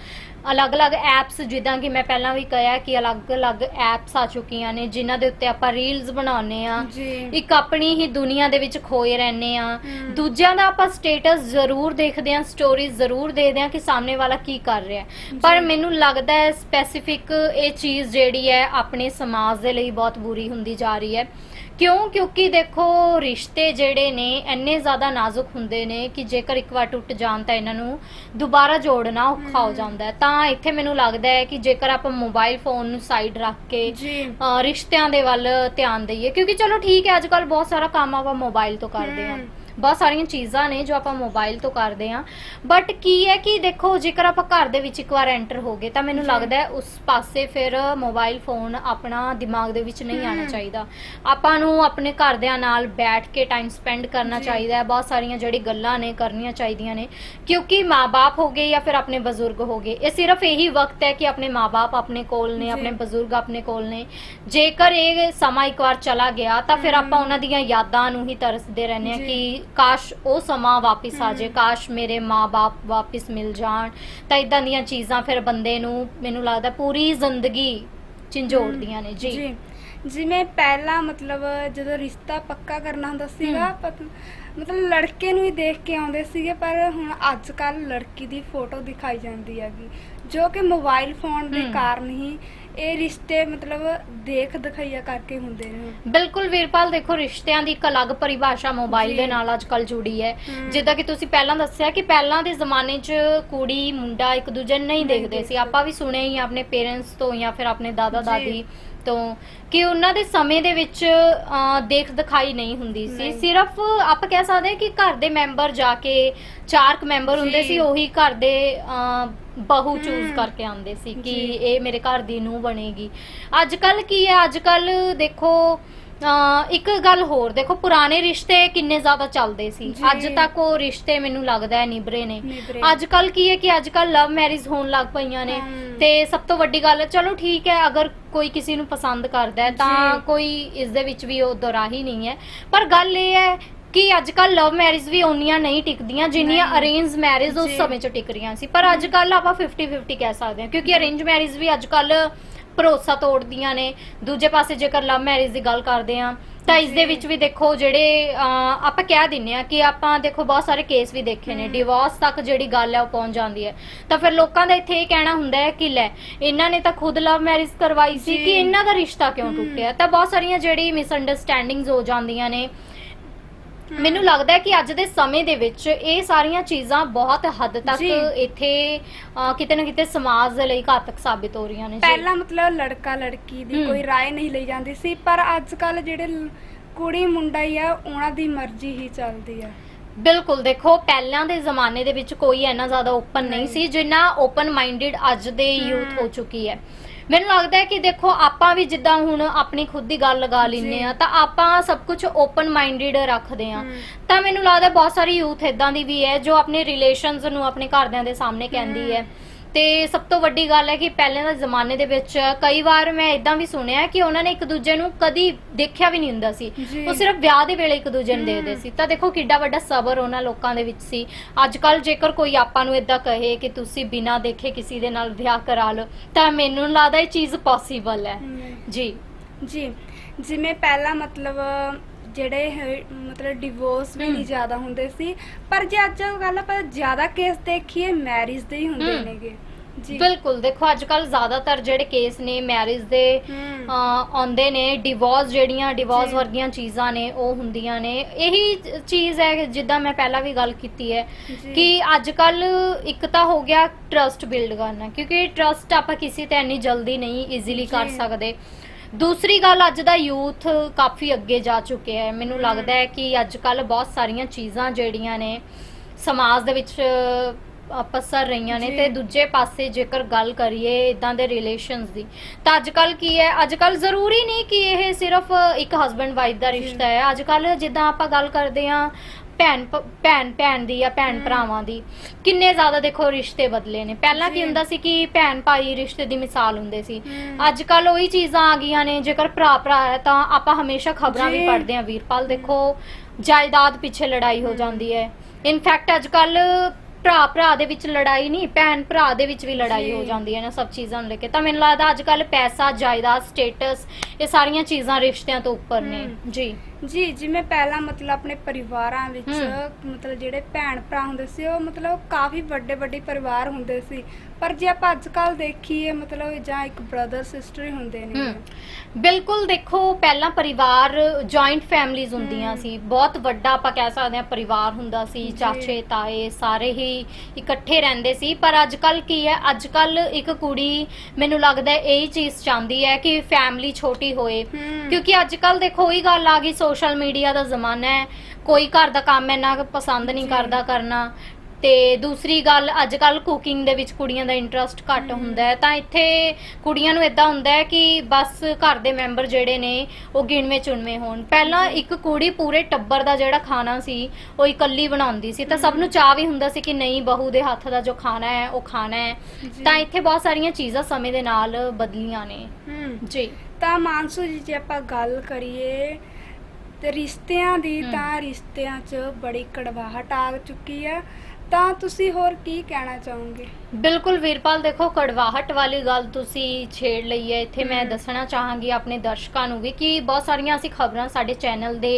ਅਲੱਗ-ਅਲੱਗ ਐਪਸ ਜਿੱਦਾਂ ਕਿ ਮੈਂ ਪਹਿਲਾਂ ਵੀ ਕਿਹਾ ਕਿ ਅਲੱਗ-ਅਲੱਗ ਐਪਸ ਆ ਚੁੱਕੀਆਂ ਨੇ ਜਿਨ੍ਹਾਂ ਦੇ ਉੱਤੇ ਆਪਾਂ ਰੀਲਸ ਬਣਾਉਂਦੇ ਆ ਜੀ। ਇੱਕ ਆਪਣੀ ਹੀ ਦੁਨੀਆ ਦੇ ਵਿੱਚ ਖੋਏ ਰਹਿੰਦੇ ਆ ਹਮ। ਦੂਜਿਆਂ ਦਾ ਆਪਾਂ ਸਟੇਟਸ ਸਟੇਟਸ ਜ਼ਰੂਰ ਦੇਖਦੇ ਆ ਸਟੋਰੀਜ਼ ਜ਼ਰੂਰ ਦੇਖਦੇ ਆ ਕਿ ਸਾਹਮਣੇ ਵਾਲਾ ਕੀ ਕਰ ਰਿਹਾ ਹੈ। ਪਰ ਜੀ। ਮੈਨੂੰ ਲੱਗਦਾ ਹੈ ਸਪੈਸੀਫਿਕ ਇਹ ਚੀਜ਼ ਜਿਹੜੀ ਹੈ ਆਪਣੇ ਸਮਾਜ ਦੇ ਲਈ ਬਹੁਤ ਬੁਰੀ ਹੁੰਦੀ ਜਾ ਰਹੀ ਹੈ। ਕਿਉਂ ਕਿਉਂਕਿ ਦੇਖੋ ਰਿਸ਼ਤੇ ਜਿਹੜੇ ਨੇ ਇੰਨੇ ਜ਼ਿਆਦਾ ਨਾਜ਼ੁਕ ਹੁੰਦੇ ਨੇ ਕਿ ਜੇਕਰ ਇੱਕ ਵਾਰ ਟੁੱਟ ਜਾਣ ਤਾਂ ਇਹਨਾਂ ਨੂੰ ਦੁਬਾਰਾ ਜੋੜਨਾ ਔਖਾ ਹੋ। ਜਾਂਦਾ ਹੈ ਤਾਂ ਇੱਥੇ ਮੈਨੂੰ ਲੱਗਦਾ ਹੈ ਕਿ ਜੇਕਰ ਆਪਾਂ ਮੋਬਾਈਲ ਫੋਨ ਨੂੰ ਸਾਈਡ ਰੱਖ ਕੇ ਅ, ਰਿਸ਼ਤਿਆਂ ਦੇ ਵੱਲ ਧਿਆਨ ਦਈਏ ਕਿਉਂਕਿ ਚਲੋ ਠੀਕ ਹੈ ਅੱਜ ਕੱਲ ਬਹੁਤ ਸਾਰਾ ਕੰਮ ਆਪਾਂ ਮੋਬਾਈਲ ਤੋਂ ਕਰਦੇ ਹਾਂ। ਬਹੁਤ ਸਾਰੀਆਂ ਚੀਜ਼ਾਂ ਨੇ ਜੋ ਆਪਾਂ ਮੋਬਾਈਲ ਤੋਂ ਕਰਦੇ ਹਾਂ ਬਟ ਕੀ ਹੈ ਕਿ ਦੇਖੋ ਜੇਕਰ ਆਪਾਂ ਘਰ ਦੇ ਵਿੱਚ ਇੱਕ ਵਾਰ ਐਂਟਰ ਹੋ ਗਏ ਤਾਂ ਮੈਨੂੰ। ਲੱਗਦਾ ਹੈ ਉਸ ਪਾਸੇ ਫਿਰ ਮੋਬਾਈਲ ਫੋਨ ਆਪਣਾ ਦਿਮਾਗ ਦੇ ਵਿੱਚ ਨਹੀਂ ਆਣਾ। ਚਾਹੀਦਾ ਆਪਾਂ ਨੂੰ ਆਪਣੇ ਘਰਦਿਆਂ ਨਾਲ ਬੈਠ ਕੇ ਟਾਈਮ ਸਪੈਂਡ ਕਰਨਾ। ਚਾਹੀਦਾ ਹੈ ਬਹੁਤ ਸਾਰੀਆਂ ਜਿਹੜੀ ਗੱਲਾਂ ਨੇ ਕਰਨੀਆਂ ਚਾਹੀਦੀਆਂ ਨੇ ਕਿਉਂਕਿ ਮਾਪੇ ਹੋ ਗਏ ਜਾਂ ਫਿਰ ਆਪਣੇ ਬਜ਼ੁਰਗ ਹੋ ਗਏ ਇਹ ਸਿਰਫ ਇਹੀ ਵਕਤ ਹੈ ਕਿ ਆਪਣੇ ਮਾਪੇ ਆਪਣੇ ਕੋਲ ਨੇ। ਆਪਣੇ ਬਜ਼ੁਰਗ ਆਪਣੇ ਕੋਲ ਨੇ ਜੇਕਰ ਇਹ ਸਮਾਂ ਇੱਕ ਵਾਰ ਚਲਾ ਗਿਆ ਤਾਂ ਫਿਰ ਆਪਾਂ। ਉਹਨਾਂ ਦੀਆਂ ਯਾਦਾਂ ਨੂੰ ਹੀ ਤਰਸਦੇ ਰਹਿੰਦੇ ਹਾਂ ਜੀ। ਕਿ ਕਾਸ਼ ਉਹ ਸਮਾਂ ਵਾਪਿਸ ਆ ਹਮ। ਕਾਸ਼ ਮੇਰੇ ਮਾਪੇ ਵਾਪਿਸ ਮਿਲ ਜਾਣ। ਤਾਂ ਇਦਾਂ ਦੀਆਂ ਚੀਜ਼ਾਂ ਫਿਰ ਬੰਦੇ ਨੂੰ ਮੈਨੂੰ ਲੱਗਦਾ ਪੂਰੀ ਜ਼ਿੰਦਗੀ ਝੰਜੋੜਦੀਆਂ ਨੇ ਜੀ। ਜਿਵੇਂ ਪਹਿਲਾਂ ਮਤਲਬ ਜਦੋਂ ਰਿਸ਼ਤਾ ਪੱਕਾ ਕਰਨਾ ਹੁੰਦਾ ਸੀਗਾ ਮਤਲਬ ਲੜਕੇ ਨੂੰ ਹੀ ਦੇਖ ਕੇ ਆਉਂਦੇ ਸੀਗੇ ਪਰ ਹੁਣ ਅੱਜ ਕੱਲ ਲੜਕੀ ਦੀ ਫੋਟੋ ਦਿਖਾਈ ਜਾਂਦੀ ਹੈਗੀ। ਜੋ ਕਿ ਮੋਬਾਈਲ ਫੋਨ ਦੇ। ਕਾਰਨ ਹੀ ਇਹ ਰਿਸ਼ਤੇ ਮਤਲਬ ਦੇਖ ਦਿਖਾਈਆ ਕਰਕੇ ਹੁੰਦੇ ਨੇ। ਬਿਲਕੁਲ ਵੀਰਪਾਲ ਦੇਖੋ ਰਿਸ਼ਤਿਆਂ ਦੀ ਇੱਕ ਅਲੱਗ ਪਰਿਭਾਸ਼ਾ ਮੋਬਾਈਲ। ਦੇ ਨਾਲ ਅੱਜ ਕੱਲ ਜੁੜੀ ਹੈ। ਜਿੱਦਾਂ ਕਿ ਤੁਸੀਂ ਪਹਿਲਾਂ ਦੱਸਿਆ ਕਿ ਪਹਿਲਾਂ ਦੇ ਜ਼ਮਾਨੇ 'ਚ ਕੁੜੀ ਮੁੰਡਾ ਇੱਕ ਦੂਜੇ ਨੂੰ ਨਹੀਂ ਦੇਖਦੇ ਸੀ। ਆਪਾਂ ਵੀ ਸੁਣਿਆ ਹੀ ਆ ਆਪਣੇ ਪੇਰੈਂਟਸ ਤੋਂ ਜਾਂ ਫਿਰ ਆਪਣੇ ਦਾਦਾ। ਦਾਦੀ ਤੋਂ ਕਿ ਉਹਨਾਂ ਦੇ ਸਮੇਂ ਦੇ ਵਿੱਚ ਦੇਖ ਦਿਖਾਈ ਨਹੀਂ ਹੁੰਦੀ ਸੀ। ਸਿਰਫ ਆਪਾਂ ਕਹਿ ਸਕਦੇ ਹਾਂ ਕਿ ਘਰ ਦੇ ਮੈਂਬਰ ਜਾ ਕੇ ਚਾਰ ਕੁ ਮੈਂਬਰ ਹੁੰਦੇ। ਸੀ ਉਹੀ ਘਰ ਦੇ ਬਹੂ ਚੂਜ਼। ਕਰਕੇ ਆਉਂਦੇ ਸੀ ਕਿ। ਇਹ ਮੇਰੇ ਘਰ ਦੀ ਨੂੰ ਬਣੇਗੀ ਅੱਜ ਕੱਲ ਕੀ ਹੈ ਅੱਜ ਕੱਲ ਦੇਖੋ ਇੱਕ ਗੱਲ ਹੋਰ ਦੇਖੋ ਪੁਰਾਣੇ ਰਿਸ਼ਤੇ ਕਿੰਨੇ ਜ਼ਿਆਦਾ ਚੱਲਦੇ ਸੀ ਜੀ। ਅੱਜ ਤੱਕ ਉਹ ਰਿਸ਼ਤੇ ਮੈਨੂੰ ਲੱਗਦਾ ਹੈ ਨਿਭਰੇ ਨੇ ਨਿਭਰੇ। ਅੱਜ ਕੱਲ ਕੀ ਹੈ ਕਿ ਅੱਜ ਕੱਲ ਲਵ ਮੈਰਿਜ ਹੋਣ ਲੱਗ ਪਈਆਂ ਨੇ ਹਮ। ਤੇ ਸਭ ਤੋਂ ਵੱਡੀ ਗੱਲ ਹੈ ਚਲੋ ਠੀਕ ਹੈ ਅਗਰ ਕੋਈ ਕਿਸੇ ਨੂੰ ਪਸੰਦ ਕਰਦਾ ਹੈ ਤਾਂ ਜੀ। ਕੋਈ ਇਸ ਦੇ ਵਿੱਚ ਵੀ ਉਹ ਦੁਰਾਹੀ ਨਹੀਂ ਹੈ ਪਰ ਗੱਲ ਇਹ ਹੈ ਕਿ ਅੱਜ ਕੱਲ ਲਵ ਮੈਰਿਜ ਵੀ ਓਨੀਆਂ ਨਹੀਂ ਟਿਕਦੀਆਂ ਜਿੰਨੀਆਂ। ਅਰੇਂਜ ਮੈਰਿਜ ਉਸ। ਸਮੇਂ 'ਚ ਟਿਕ ਰਹੀਆਂ ਸੀ ਪਰ ਅੱਜ ਕੱਲ ਆਪਾਂ 50 50 ਕਹਿ ਸਕਦੇ ਹਾਂ ਕਿਉਂਕਿ ਅਰੇਂਜ ਮੈਰਿਜ ਵੀ ਅੱਜ ਕੱਲ ਭਰੋਸਾ ਤੋੜਦੀਆਂ ਨੇ ਦੂਜੇ ਪਾਸੇ ਜੇਕਰ ਲਵ ਮੈਰਿਜ ਦੀ ਗੱਲ ਕਰਦੇ ਹਾਂ ਤਾਂ ਇਸ ਦੇ। ਵਿੱਚ ਵੀ ਦੇਖੋ ਜਿਹੜੇ ਆਪਾਂ ਕਹਿ ਦਿੰਨੇ ਆ ਕਿ ਆਪਾਂ ਦੇਖੋ ਬਹੁਤ ਸਾਰੇ ਕੇਸ ਵੀ ਦੇਖੇ ਨੇ। ਡਿਵੋਰਸ ਤੱਕ ਜਿਹੜੀ ਗੱਲ ਹੈ ਉਹ ਪਹੁੰਚ ਜਾਂਦੀ ਹੈ ਤਾਂ ਫਿਰ ਲੋਕਾਂ ਦਾ ਇੱਥੇ ਇਹ ਕਹਿਣਾ ਹੁੰਦਾ ਹੈ ਕਿ ਲੈ ਇਹਨਾਂ ਨੇ ਤਾਂ ਖੁਦ ਲਵ ਮੈਰਿਜ ਕਰਵਾਈ ਸੀ। ਕਿ ਇਹਨਾਂ ਦਾ ਰਿਸ਼ਤਾ ਕਿਉਂ। ਟੁੱਟਿਆ ਤਾਂ ਬਹੁਤ ਸਾਰੀਆਂ ਜਿਹੜੀ ਮਿਸਅੰਡਰਸਟੈਂਡਿੰਗਸ ਹੋ ਜਾਂਦੀਆਂ ਨੇ ਮੈਨੂੰ ਲੱਗਦਾ ਹੈ ਕਿ ਅੱਜ ਦੇ ਸਮੇਂ ਦੇ ਵਿੱਚ ਇਹ ਸਾਰੀਆਂ ਚੀਜ਼ਾਂ ਬਹੁਤ ਹੱਦ ਤੱਕ ਜੀ। ਇੱਥੇ ਕਿਤੇ ਨਾ ਕਿਤੇ ਸਮਾਜ ਦੇ ਲਈ ਘਾਤਕ ਸਾਬਿਤ ਹੋ ਰਹੀਆਂ ਨੇ ਜੀ। ਪਹਿਲਾਂ ਮਤਲਬ ਲੜਕਾ ਲੜਕੀ ਦੀ ਹਮ। ਕੋਈ ਰਾਏ ਨਹੀਂ ਲਈ ਜਾਂਦੀ ਸੀ ਪਰ ਅੱਜ ਕੱਲ ਜਿਹੜੇ ਲ- ਕੁੜੀ ਮੁੰਡਾ ਹੀ ਆ ਉਹਨਾਂ ਦੀ ਮਰਜ਼ੀ ਹੀ ਚੱਲਦੀ ਆ ਬਿਲਕੁਲ ਦੇਖੋ ਪਹਿਲਾਂ ਦੇ ਜ਼ਮਾਨੇ ਦੇ ਵਿੱਚ ਕੋਈ ਇੰਨਾ ਜ਼ਿਆਦਾ ਓਪਨ ਨਹੀਂ। ਸੀ ਜਿੰਨਾ ਓਪਨ ਮਾਈਂਡਡ ਅੱਜ ਦੇ ਯੂਥ। ਹੋ ਚੁੱਕੀ ਹੈ ਮੈਨੂੰ ਲੱਗਦਾ ਹੈ ਕਿ ਦੇਖੋ ਆਪਾਂ ਵੀ ਜਿੱਦਾਂ ਹੁਣ ਆਪਣੀ ਖੁਦ ਦੀ ਗੱਲ ਲਗਾ ਜੀ। ਆ ਤਾਂ ਆਪਾਂ ਸਭ ਕੁਝ ਓਪਨ ਮਾਈਂਡਡ ਰੱਖਦੇ ਆ। ਤਾਂ ਮੈਨੂੰ ਲੱਗਦਾ ਬਹੁਤ ਸਾਰੀ ਯੂਥ ਇਦਾਂ ਦੀ ਵੀ ਹੈ ਜੋ ਆਪਣੇ ਰਿਲੇਸ਼ਨਸ ਨੂੰ ਆਪਣੇ ਘਰਦਿਆਂ ਦੇ ਸਾਹਮਣੇ ਕਹਿੰਦੀ। ਹੈ ਤੇ ਸਭ ਤੋਂ ਵੱਡੀ ਗੱਲ ਹੈ ਕਿ ਪਹਿਲੇ ਦੇ ਜ਼ਮਾਨੇ ਦੇ ਵਿੱਚ ਕਈ ਵਾਰ ਮੈਂ ਇਦਾਂ ਵੀ ਸੁਣਿਆ ਕਿ ਉਹਨਾਂ ਨੇ ਇੱਕ ਦੂਜੇ ਨੂੰ ਕਦੀ ਦੇਖਿਆ ਵੀ ਨਹੀਂ ਹੁੰਦਾ ਸੀ। ਉਹ ਸਿਰਫ ਵਿਆਹ ਦੇ ਵੇਲੇ ਇੱਕ ਦੂਜੇ ਨੂੰ। ਦੇਖਦੇ ਸੀ ਤਾਂ ਦੇਖੋ ਕਿੱਡਾ ਵੱਡਾ ਸਬਰ ਉਹਨਾਂ ਲੋਕਾਂ ਦੇ ਵਿੱਚ ਸੀ ਅੱਜ ਕੱਲ ਜੇਕਰ ਕੋਈ ਆਪਾਂ ਨੂੰ ਇਦਾਂ ਕਹੇ ਕਿ ਤੁਸੀਂ ਬਿਨਾਂ ਦੇਖੇ ਕਿਸੇ ਦੇ ਨਾਲ ਵਿਆਹ ਕਰਾ ਲਓ ਤਾਂ ਮੈਨੂੰ ਲੱਗਦਾ ਇਹ ਚੀਜ਼ ਪੋਸੀਬਲ ਹੈ। ਜੀ ਜੀ ਜਿਵੇਂ ਪਹਿਲਾਂ ਮਤਲਬ ਜਿਹੜੇ ਹੈ- ਮਤਲਬ ਡਿਵੋਰਸ ਵੀ। ਨਹੀਂ ਜ਼ਿਆਦਾ ਹੁੰਦੇ ਸੀ ਪਰ ਜੇ ਅੱਜ ਗੱਲ ਆਪਾਂ ਜ਼ਿਆਦਾ ਕੇਸ ਦੇਖੀਏ ਮੈਰਿਜ ਦੇ ਹੀ ਹੁੰਦੇ ਹਮ। ਨੇਗੇ ਜੀ ਬਿਲਕੁਲ ਦੇਖੋ ਅੱਜ ਕੱਲ ਜ਼ਿਆਦਾਤਰ ਜਿਹੜੇ ਕੇਸ ਨੇ ਮੈਰਿਜ ਦੇ ਹਮ। ਅਹ, ਆਉਂਦੇ ਨੇ ਡਿਵੋਰਸ ਜਿਹੜੀਆਂ ਡਿਵੋਰਸ ਜੀ। ਵਰਗੀਆਂ ਚੀਜ਼ਾਂ ਨੇ ਉਹ ਹੁੰਦੀਆਂ ਨੇ ਇਹੀ ਚ- ਚੀਜ਼ ਹੈ ਕਿ ਜਿੱਦਾਂ ਮੈਂ ਪਹਿਲਾਂ ਵੀ ਗੱਲ ਕੀਤੀ ਹੈ ਜੀ। ਕਿ ਅੱਜ ਕੱਲ ਇੱਕ ਤਾਂ ਹੋ ਗਿਆ ਟਰਸਟ ਬਿਲਡ ਕਰਨਾ ਕਿਉਂਕਿ ਟਰਸਟ ਆਪਾਂ ਕਿਸੇ ਤੇ ਇੰਨੀ ਜਲਦੀ ਨਹੀਂ ਈਜ਼ੀਲੀ ਕਰ ਜੀ। ਸਕਦੇ ਦੂਸਰੀ ਗੱਲ ਅੱਜ ਦਾ ਯੂਥ ਕਾਫੀ ਅੱਗੇ ਜਾ ਚੁੱਕਿਆ ਹੈ ਮੈਨੂੰ। ਲੱਗਦਾ ਹੈ ਕਿ ਅੱਜ ਕੱਲ ਬਹੁਤ ਸਾਰੀਆਂ ਚੀਜ਼ਾਂ ਜਿਹੜੀਆਂ ਨੇ ਸਮਾਜ ਦੇ ਵਿੱਚ ਅ, ਪਸਰ ਰਹੀਆਂ ਨੇ। ਤੇ ਦੂਜੇ ਪਾਸੇ ਜੇਕਰ ਗੱਲ ਕਰੀਏ ਇਦਾਂ ਦੇ ਰਿਲੇਸ਼ਨਸ ਦੀ ਤਾਂ ਅੱਜ ਕੱਲ ਕੀ ਹੈ ਅੱਜ ਕੱਲ ਜ਼ਰੂਰੀ ਨਹੀਂ ਕਿ ਇਹ ਸਿਰਫ ਇੱਕ ਹਸਬੰਡ ਵਾਈਫ ਦਾ। ਰਿਸ਼ਤਾ ਹੈ ਅੱਜ ਕੱਲ ਜਿੱਦਾਂ ਆਪਾਂ ਗੱਲ ਕਰਦੇ ਹਾਂ ਭੈਣ ਭ- ਭੈਣ ਭੈਣ ਦੀ ਜਾਂ ਭੈਣ। ਭਰਾਵਾਂ ਦੀ ਕਿੰਨੇ ਜ਼ਿਆਦਾ ਦੇਖੋ ਰਿਸ਼ਤੇ ਬਦਲੇ ਨੇ ਪਹਿਲਾਂ ਕੀ। ਹੁੰਦਾ ਸੀ ਕਿ ਭੈਣ ਭਾਈ ਰਿਸ਼ਤੇ ਦੀ ਮਿਸਾਲ ਹੁੰਦੇ ਸੀ ਹਮ। ਅੱਜ ਕੱਲ ਉਹੀ ਚੀਜ਼ਾਂ ਆ ਗਈਆਂ ਨੇ ਜੇਕਰ ਭਰਾ ਭਰਾ ਹੈ ਤਾਂ ਆਪਾਂ ਹਮੇਸ਼ਾ ਖਬਰਾਂ ਵੀ ਜੀ। ਪੜ੍ਹਦੇ ਹਾਂ ਵੀਰਪਾਲ ਦੇਖੋ ਜਾਇਦਾਦ ਪਿੱਛੇ ਲੜਾਈ ਹੋ। ਜਾਂਦੀ ਹੈ ਇਨਫੈਕਟ ਅੱਜ ਕੱਲ ਭਰਾ ਭਰਾ ਦੇ ਵਿੱਚ ਲੜਾਈ ਨਹੀਂ ਭੈਣ ਭਰਾ ਦੇ ਵਿੱਚ ਵੀ ਲੜਾਈ ਜੀ। ਹੋ ਜਾਂਦੀ ਹੈ ਨਾ ਸਭ ਚੀਜ਼ਾਂ ਨੂੰ ਲੈ ਕੇ ਤਾਂ ਮੈਨੂੰ ਲੱਗਦਾ ਅੱਜ ਕੱਲ ਪੈਸਾ ਜਾਇਦਾਦ ਸਟੇਟਸ ਇਹ ਸਾਰੀਆਂ ਚੀਜ਼ਾਂ ਰਿਸ਼ਤਿਆਂ ਤੋਂ ਉੱਪਰ ਨੇ ਹਮ। ਜੀ ਜੀ ਜਿਵੇਂ ਪਹਿਲਾਂ ਮਤਲਬ ਆਪਣੇ ਪਰਿਵਾਰਾਂ ਵਿੱਚ। ਮਤਲਬ ਜਿਹੜੇ ਭੈਣ ਭਰਾ ਹੁੰਦੇ ਸੀ ਉਹ ਮਤਲਬ ਕਾਫੀ ਵੱਡੇ ਵੱਡੇ ਪਰਿਵਾਰ ਹੁੰਦੇ ਸੀ ਪਰ ਜੇ ਆਪਾਂ ਅੱਜ ਕੱਲ ਦੇਖੀਏ ਮਤਲਬ ਜਾਂ ਇੱਕ ਬ੍ਰਦਰ ਸਿਸਟਰ ਹੀ ਹੁੰਦੇ ਨੇ ਬਿਲਕੁਲ ਦੇਖੋ ਪਹਿਲਾਂ ਪਰਿਵਾਰ ਜੁਆਇੰਟ ਫੈਮਲੀਆਂ ਹੁੰਦੀਆਂ। ਸੀ ਬਹੁਤ ਵੱਡਾ ਆਪਾਂ ਕਹਿ ਸਕਦੇ ਹਾਂ ਪਰਿਵਾਰ ਹੁੰਦਾ ਸੀ ਜੀ। ਚਾਚੇ ਤਾਏ ਸਾਰੇ ਹੀ ਇਕੱਠੇ ਰਹਿੰਦੇ ਸੀ ਪਰ ਅੱਜ ਕੱਲ ਕੀ ਹੈ ਅੱਜ ਕੱਲ ਇੱਕ ਕੁੜੀ ਮੈਨੂੰ ਲੱਗਦਾ ਹੈ ਇਹ ਚੀਜ਼ ਚਾਹੁੰਦੀ ਹੈ ਕਿ ਫੈਮਲੀ ਛੋਟੀ ਹੋਏ। ਕਿਉਂਕਿ ਅੱਜ ਕੱਲ ਦੇਖੋ ਉਹੀ ਗੱਲ ਆ ਗਈ ਸੋਸ਼ਲ ਮੀਡੀਆ ਦਾ ਜ਼ਮਾਨਾ ਹੈ। ਕੋਈ ਘਰ ਦਾ ਕੰਮ ਇੰਨਾ ਪਸੰਦ ਨਹੀਂ। ਕਰਦਾ ਕਰਨਾ। ਤੇ ਦੂਸਰੀ ਗੱਲ ਅੱਜ ਕੱਲ ਕੁਕਿੰਗ ਦੇ ਵਿੱਚ ਕੁੜੀਆਂ ਦਾ ਇੰਟਰਸਟ ਘੱਟ। ਹੁੰਦਾ ਹੈ। ਤਾਂ ਇੱਥੇ ਕੁੜੀਆਂ ਨੂੰ ਇਦਾਂ ਹੁੰਦਾ ਹੈ ਕਿ ਬਸ ਘਰ ਦੇ ਮੈਂਬਰ ਜਿਹੜੇ ਨੇ ਉਹ ਗਿਣਵੇਂ ਚੁਣਵੇਂ ਹੋਣ। ਪਹਿਲਾਂ। ਇੱਕ ਕੁੜੀ ਪੂਰੇ ਟੱਬਰ ਦਾ ਜਿਹੜਾ ਖਾਣਾ ਸੀ ਉਹ ਇਕੱਲੀ ਬਣਾਉਂਦੀ ਸੀ। ਤਾਂ ਸਭ ਨੂੰ ਚਾਹ ਵੀ ਹੁੰਦਾ ਸੀ ਕਿ ਨਹੀਂ ਬਹੂ ਦੇ ਹੱਥ ਦਾ ਜੋ ਖਾਣਾ ਹੈ ਉਹ ਖਾਣਾ ਹੈ। ਤਾਂ ਇੱਥੇ ਬਹੁਤ ਸਾਰੀਆਂ ਚੀਜ਼ਾਂ ਸਮੇਂ ਦੇ ਨਾਲ ਬਦਲੀਆਂ ਨੇ। ਜੀ। ਤਾਂ ਮਾਨਸੂ ਜੀ ਜੇ ਆਪਾਂ ਗੱਲ ਕਰੀਏ ਤੇ ਰਿਸ਼ਤਿਆਂ ਦੀ। ਤਾਂ ਰਿਸ਼ਤਿਆਂ 'ਚ ਬੜੀ ਕੜਵਾਹਟ ਆ ਚੁੱਕੀ ਆ ਤਾਂ ਤੁਸੀਂ ਹੋਰ ਕੀ ਕਹਿਣਾ ਚਾਹੋਗੇ ਬਿਲਕੁਲ ਵੀਰਪਾਲ ਦੇਖੋ ਕੜਵਾਹਟ ਵਾਲੀ ਗੱਲ ਤੁਸੀਂ ਛੇੜ ਲਈ ਹੈ ਇੱਥੇ ਮੈਂ। ਦੱਸਣਾ ਚਾਹਾਂਗੀ ਆਪਣੇ ਦਰਸ਼ਕਾਂ ਨੂੰ ਵੀ ਕਿ ਬਹੁਤ ਸਾਰੀਆਂ ਅਸੀਂ ਖਬਰਾਂ ਸਾਡੇ ਚੈਨਲ ਦੇ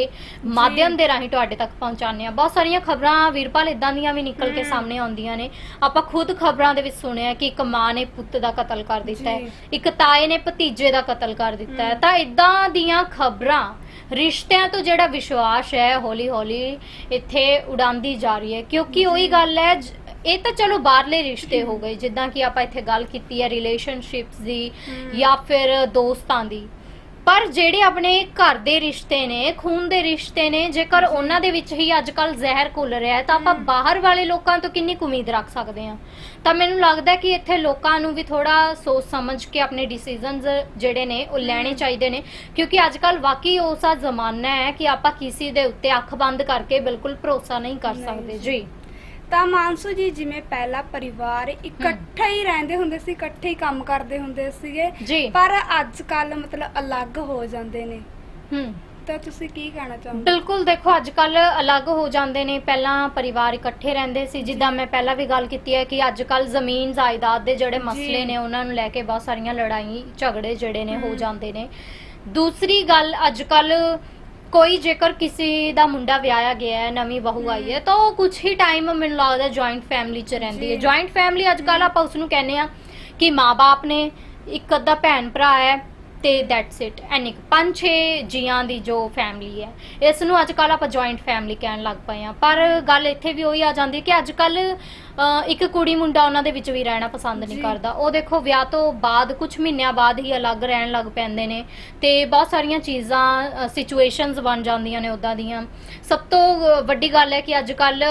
ਮਾਧਿਅਮ ਦੇ ਰਾਹੀਂ ਤੁਹਾਡੇ ਤੱਕ ਪਹੁੰਚਾਉਂਦੇ ਹਾਂ ਬਹੁਤ ਸਾਰੀਆਂ ਖਬਰਾਂ ਵੀਰਪਾਲ ਇਦਾਂ ਦੀਆਂ ਵੀ ਨਿਕਲ ਕੇ ਹਮ। ਸਾਹਮਣੇ ਆਉਂਦੀਆਂ ਨੇ ਆਪਾਂ ਖੁਦ ਖਬਰਾਂ ਦੇ ਵਿੱਚ ਸੁਣਿਆ ਕਿ ਇੱਕ ਮਾਂ ਨੇ ਪੁੱਤ ਦਾ ਕਤਲ ਕਰ ਦਿੱਤਾ ਹੈ। ਇੱਕ ਤਾਏ ਨੇ ਭਤੀਜੇ ਦਾ ਕਤਲ ਕਰ ਦਿੱਤਾ ਹੈ। ਤਾਂ ਇਦਾਂ ਦੀਆਂ ਖਬਰਾਂ ਰਿਸ਼ਤਿਆਂ ਤੋਂ ਜਿਹੜਾ ਵਿਸ਼ਵਾਸ ਹੈ ਹੌਲੀ ਹੌਲੀ ਇੱਥੇ ਉਡਾਉਂਦੀ ਜਾ ਰਹੀ ਹੈ ਕਿਉਂਕਿ ਉਹੀ। ਗੱਲ ਹੈ ਇਹ ਤਾਂ ਚਲੋ ਬਾਹਰਲੇ ਰਿਸ਼ਤੇ ਹੋ ਗਏ ਜਿੱਦਾਂ ਕਿ ਆਪਾਂ ਇੱਥੇ ਗੱਲ ਕੀਤੀ ਹੈ ਰਿਲੇਸ਼ਨਸ਼ਿਪਸ ਦੀ। ਜਾਂ ਫਿਰ ਦੋਸਤਾਂ ਦੀ ਪਰ ਜਿਹੜੇ ਆਪਣੇ ਘਰ ਦੇ ਰਿਸ਼ਤੇ ਨੇ ਖੂਨ ਦੇ ਰਿਸ਼ਤੇ ਨੇ ਜੇਕਰ ਉਹਨਾਂ ਦੇ ਵਿੱਚ ਹੀ ਅੱਜ ਕੱਲ ਜ਼ਹਿਰ ਘੁਲ ਰਿਹਾ ਹੈ ਤਾਂ ਆਪਾਂ। ਬਾਹਰ ਵਾਲੇ ਲੋਕਾਂ ਤੋਂ ਕਿੰਨੀ ਕੁ ਉਮੀਦ ਰੱਖ ਸਕਦੇ ਹਾਂ ਤਾਂ ਮੈਨੂੰ ਲੱਗਦਾ ਕਿ ਇੱਥੇ ਲੋਕਾਂ ਨੂੰ ਵੀ ਥੋੜਾ ਸੋਚ ਸਮਝ ਕੇ ਆਪਣੇ ਡਿਸੀਜਨਸ ਜਿਹੜੇ ਨੇ ਉਹ ਲੈਣੇ। ਚਾਹੀਦੇ ਨੇ ਕਿਉਂਕਿ ਅੱਜ ਕੱਲ ਵਾਕਈ ਉਸਾ ਜ਼ਮਾਨਾ ਹੈ ਕਿ ਆਪਾਂ ਕਿਸੇ ਦੇ ਉੱਤੇ ਅੱਖ ਬੰਦ ਕਰਕੇ ਬਿਲਕੁਲ ਭਰੋਸਾ ਨਹੀਂ ਕਰ ਸਕਦੇ। ਜੀ ਤਾਂ ਮਾਨਸੂ ਜੀ ਜਿਵੇਂ ਪਹਿਲਾ ਪਰਿਵਾਰ ਇਕੱਠੇ ਹੀ ਰਹਿੰਦੇ ਹੁੰਦੇ ਸੀ ਇਕੱਠੇ ਹੀ ਕੰਮ ਕਰਦੇ ਹੁੰਦੇ ਸੀਗੇ ਜੀ। ਪਰ ਅੱਜ ਕੱਲ ਮਤਲਬ ਅਲੱਗ ਹੋ ਜਾਂਦੇ ਨੇ। ਹੂੰ। ਤਾਂ ਤੁਸੀਂ ਕੀ ਕਹਿਣਾ ਚਾਹੋਗੇ? ਬਿਲਕੁਲ ਦੇਖੋ ਅੱਜ ਕੱਲ ਅਲੱਗ ਹੋ ਜਾਂਦੇ ਨੇ। ਪਹਿਲਾਂ ਪਰਿਵਾਰ ਇਕੱਠੇ ਰਹਿੰਦੇ ਸੀ। ਜਿੱਦਾਂ ਮੈਂ ਪਹਿਲਾਂ ਵੀ ਗੱਲ ਕੀਤੀ ਹੈ ਕਿ ਅੱਜ ਕੱਲ ਜ਼ਮੀਨ ਜਾਇਦਾਦ ਦੇ ਜਿਹੜੇ। ਮਸਲੇ ਨੇ ਉਹਨਾਂ ਨੂੰ ਲੈ ਕੇ ਬਹੁਤ ਸਾਰੀਆਂ ਲੜਾਈ ਝਗੜੇ ਜਿਹੜੇ ਨੇ ਹੋ। ਜਾਂਦੇ ਨੇ। ਦੂਸਰੀ ਗੱਲ ਅੱਜ ਕੱਲ ਕੋਈ ਜੇਕਰ ਕਿਸੇ ਦਾ ਮੁੰਡਾ ਵਿਆਹਿਆ ਗਿਆ ਹੈ ਨਵੀਂ ਬਹੂ ਆਈ ਹੈ ਤਾਂ ਉਹ ਕੁਝ ਹੀ ਟਾਈਮ ਮੈਨੂੰ ਲੱਗਦਾ ਜੁਆਇੰਟ ਫੈਮਿਲੀ 'ਚ ਰਹਿੰਦੀ ਹੈ। ਜੁਆਇੰਟ ਫੈਮਿਲੀ ਅੱਜ ਕੱਲ ਆਪਾਂ ਉਸ ਨੂੰ ਕਹਿੰਦੇ ਆ ਕਿ ਮਾਪੇ ਨੇ ਇੱਕ ਅੱਧਾ ਭੈਣ ਭਰਾ ਹੈ ਤੇ ਦੈਟਸ ਇਟ ਐਨੀ। ਪੰਜ ਛੇ ਜੀਆਂ ਦੀ ਜੋ ਫੈਮਿਲੀ ਹੈ ਇਸ ਨੂੰ ਅੱਜ ਕੱਲ ਆਪਾਂ ਜੁਆਇੰਟ ਫੈਮਿਲੀ ਕਹਿਣ ਲੱਗ ਪਏ ਆ ਪਰ ਗੱਲ ਇੱਥੇ ਵੀ ਉਹੀ ਆ ਜਾਂਦੀ ਹੈ ਕਿ ਅੱਜ ਕੱਲ ਇੱਕ ਕੁੜੀ ਮੁੰਡਾ ਉਹਨਾਂ ਦੇ ਵਿੱਚ ਵੀ ਰਹਿਣਾ ਪਸੰਦ ਨਹੀਂ। ਕਰਦਾ ਉਹ ਦੇਖੋ ਵਿਆਹ ਤੋਂ ਬਾਅਦ ਕੁਝ ਮਹੀਨਿਆਂ ਬਾਅਦ ਹੀ ਅਲੱਗ ਰਹਿਣ ਲੱਗ ਪੈਂਦੇ ਨੇ ਤੇ ਬਹੁਤ ਸਾਰੀਆਂ ਚੀਜ਼ਾਂ ਸਿਚੁਏਸ਼ਨਸ ਬਣ ਜਾਂਦੀਆਂ ਨੇ ਉਦਾਂ ਦੀਆਂ ਸਭ ਤੋਂ ਵੱਡੀ ਗੱਲ ਹੈ ਕਿ ਅੱਜ ਕੱਲ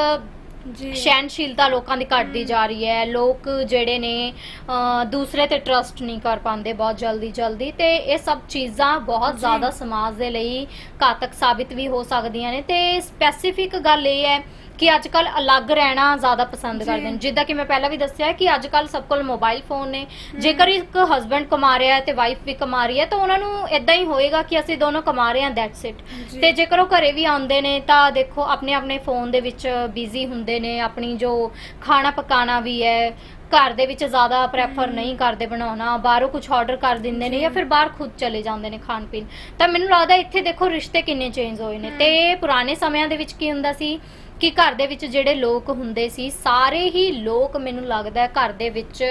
ਜੀ। ਸਹਿਨਸ਼ੀਲਤਾ ਲੋਕਾਂ ਦੀ ਘਟਦੀ ਜਾ ਰਹੀ ਹੈ। ਲੋਕ ਜਿਹੜੇ ਨੇ ਅ, ਦੂਸਰੇ ਤੇ ਟਰਸਟ ਨਹੀਂ ਕਰ ਪਾਉਂਦੇ ਬਹੁਤ ਜਲਦੀ ਜਲਦੀ ਤੇ ਇਹ ਸਭ ਚੀਜ਼ਾਂ ਬਹੁਤ। ਜ਼ਿਆਦਾ ਸਮਾਜ ਦੇ ਲਈ ਘਾਤਕ ਸਾਬਿਤ ਵੀ ਹੋ ਸਕਦੀਆਂ ਨੇ ਤੇ ਸਪੈਸੀਫਿਕ ਗੱਲ ਇਹ ਹੈ ਕਿ ਅੱਜ ਕੱਲ ਅਲੱਗ ਰਹਿਣਾ ਜ਼ਿਆਦਾ ਪਸੰਦ। ਕਰਦੇ ਨੇ ਜਿੱਦਾਂ ਕਿ ਮੈਂ ਪਹਿਲਾਂ ਵੀ ਦੱਸਿਆ ਕਿ ਅੱਜ ਕੱਲ ਸਭ ਕੋਲ ਮੋਬਾਈਲ ਫੋਨ ਨੇ ਜੇਕਰ ਇੱਕ ਹਸਬੰਡ ਕਮਾ ਰਿਹਾ ਹੈ ਤੇ ਵਾਈਫ ਵੀ ਕਮਾ ਰਹੀ ਹੈ ਤਾਂ ਉਹਨਾਂ ਨੂੰ ਇਦਾਂ ਹੀ ਹੋਏਗਾ ਕਿ ਅਸੀਂ ਦੋਨੋਂ ਕਮਾ ਰਹੇ ਹਾਂ ਦੈਟਸ ਇਟ। ਤੇ ਜੇਕਰ ਉਹ ਘਰੇ ਵੀ ਆਉਂਦੇ ਨੇ ਤਾਂ ਦੇਖੋ ਆਪਣੇ ਆਪਣੇ ਫੋਨ ਦੇ ਵਿੱਚ ਬਿਜ਼ੀ ਹੁੰਦੇ ਨੇ ਆਪਣੀ ਜੋ ਖਾਣਾ ਪਕਾਣਾ ਵੀ ਹੈ ਘਰ ਦੇ ਵਿੱਚ ਜ਼ਿਆਦਾ ਪ੍ਰੈਫਰ। ਨਹੀਂ ਕਰਦੇ ਬਣਾਉਣਾ ਬਾਹਰੋਂ ਕੁਝ ਆਰਡਰ ਕਰ ਦਿੰਦੇ ਨੇ ਜੀ। ਫਿਰ ਬਾਹਰ ਖੁਦ ਚਲੇ ਜਾਂਦੇ ਨੇ ਖਾਣ ਪੀਣ ਤਾਂ ਮੈਨੂੰ ਲੱਗਦਾ ਇੱਥੇ ਦੇਖੋ ਰਿਸ਼ਤੇ ਕਿੰਨੇ ਚੇਂਜ ਹੋਏ ਨੇ। ਤੇ ਪੁਰਾਣੇ ਸਮਿਆਂ ਦੇ ਵਿੱਚ ਕੀ ਹੁੰਦਾ ਸੀ ਕਿ ਘਰ ਦੇ ਵਿੱਚ ਜਿਹੜੇ ਲੋਕ ਹੁੰਦੇ ਸੀ ਸਾਰੇ ਹੀ ਲੋਕ ਮੈਨੂੰ ਲੱਗਦਾ ਘਰ ਦੇ ਵਿੱਚ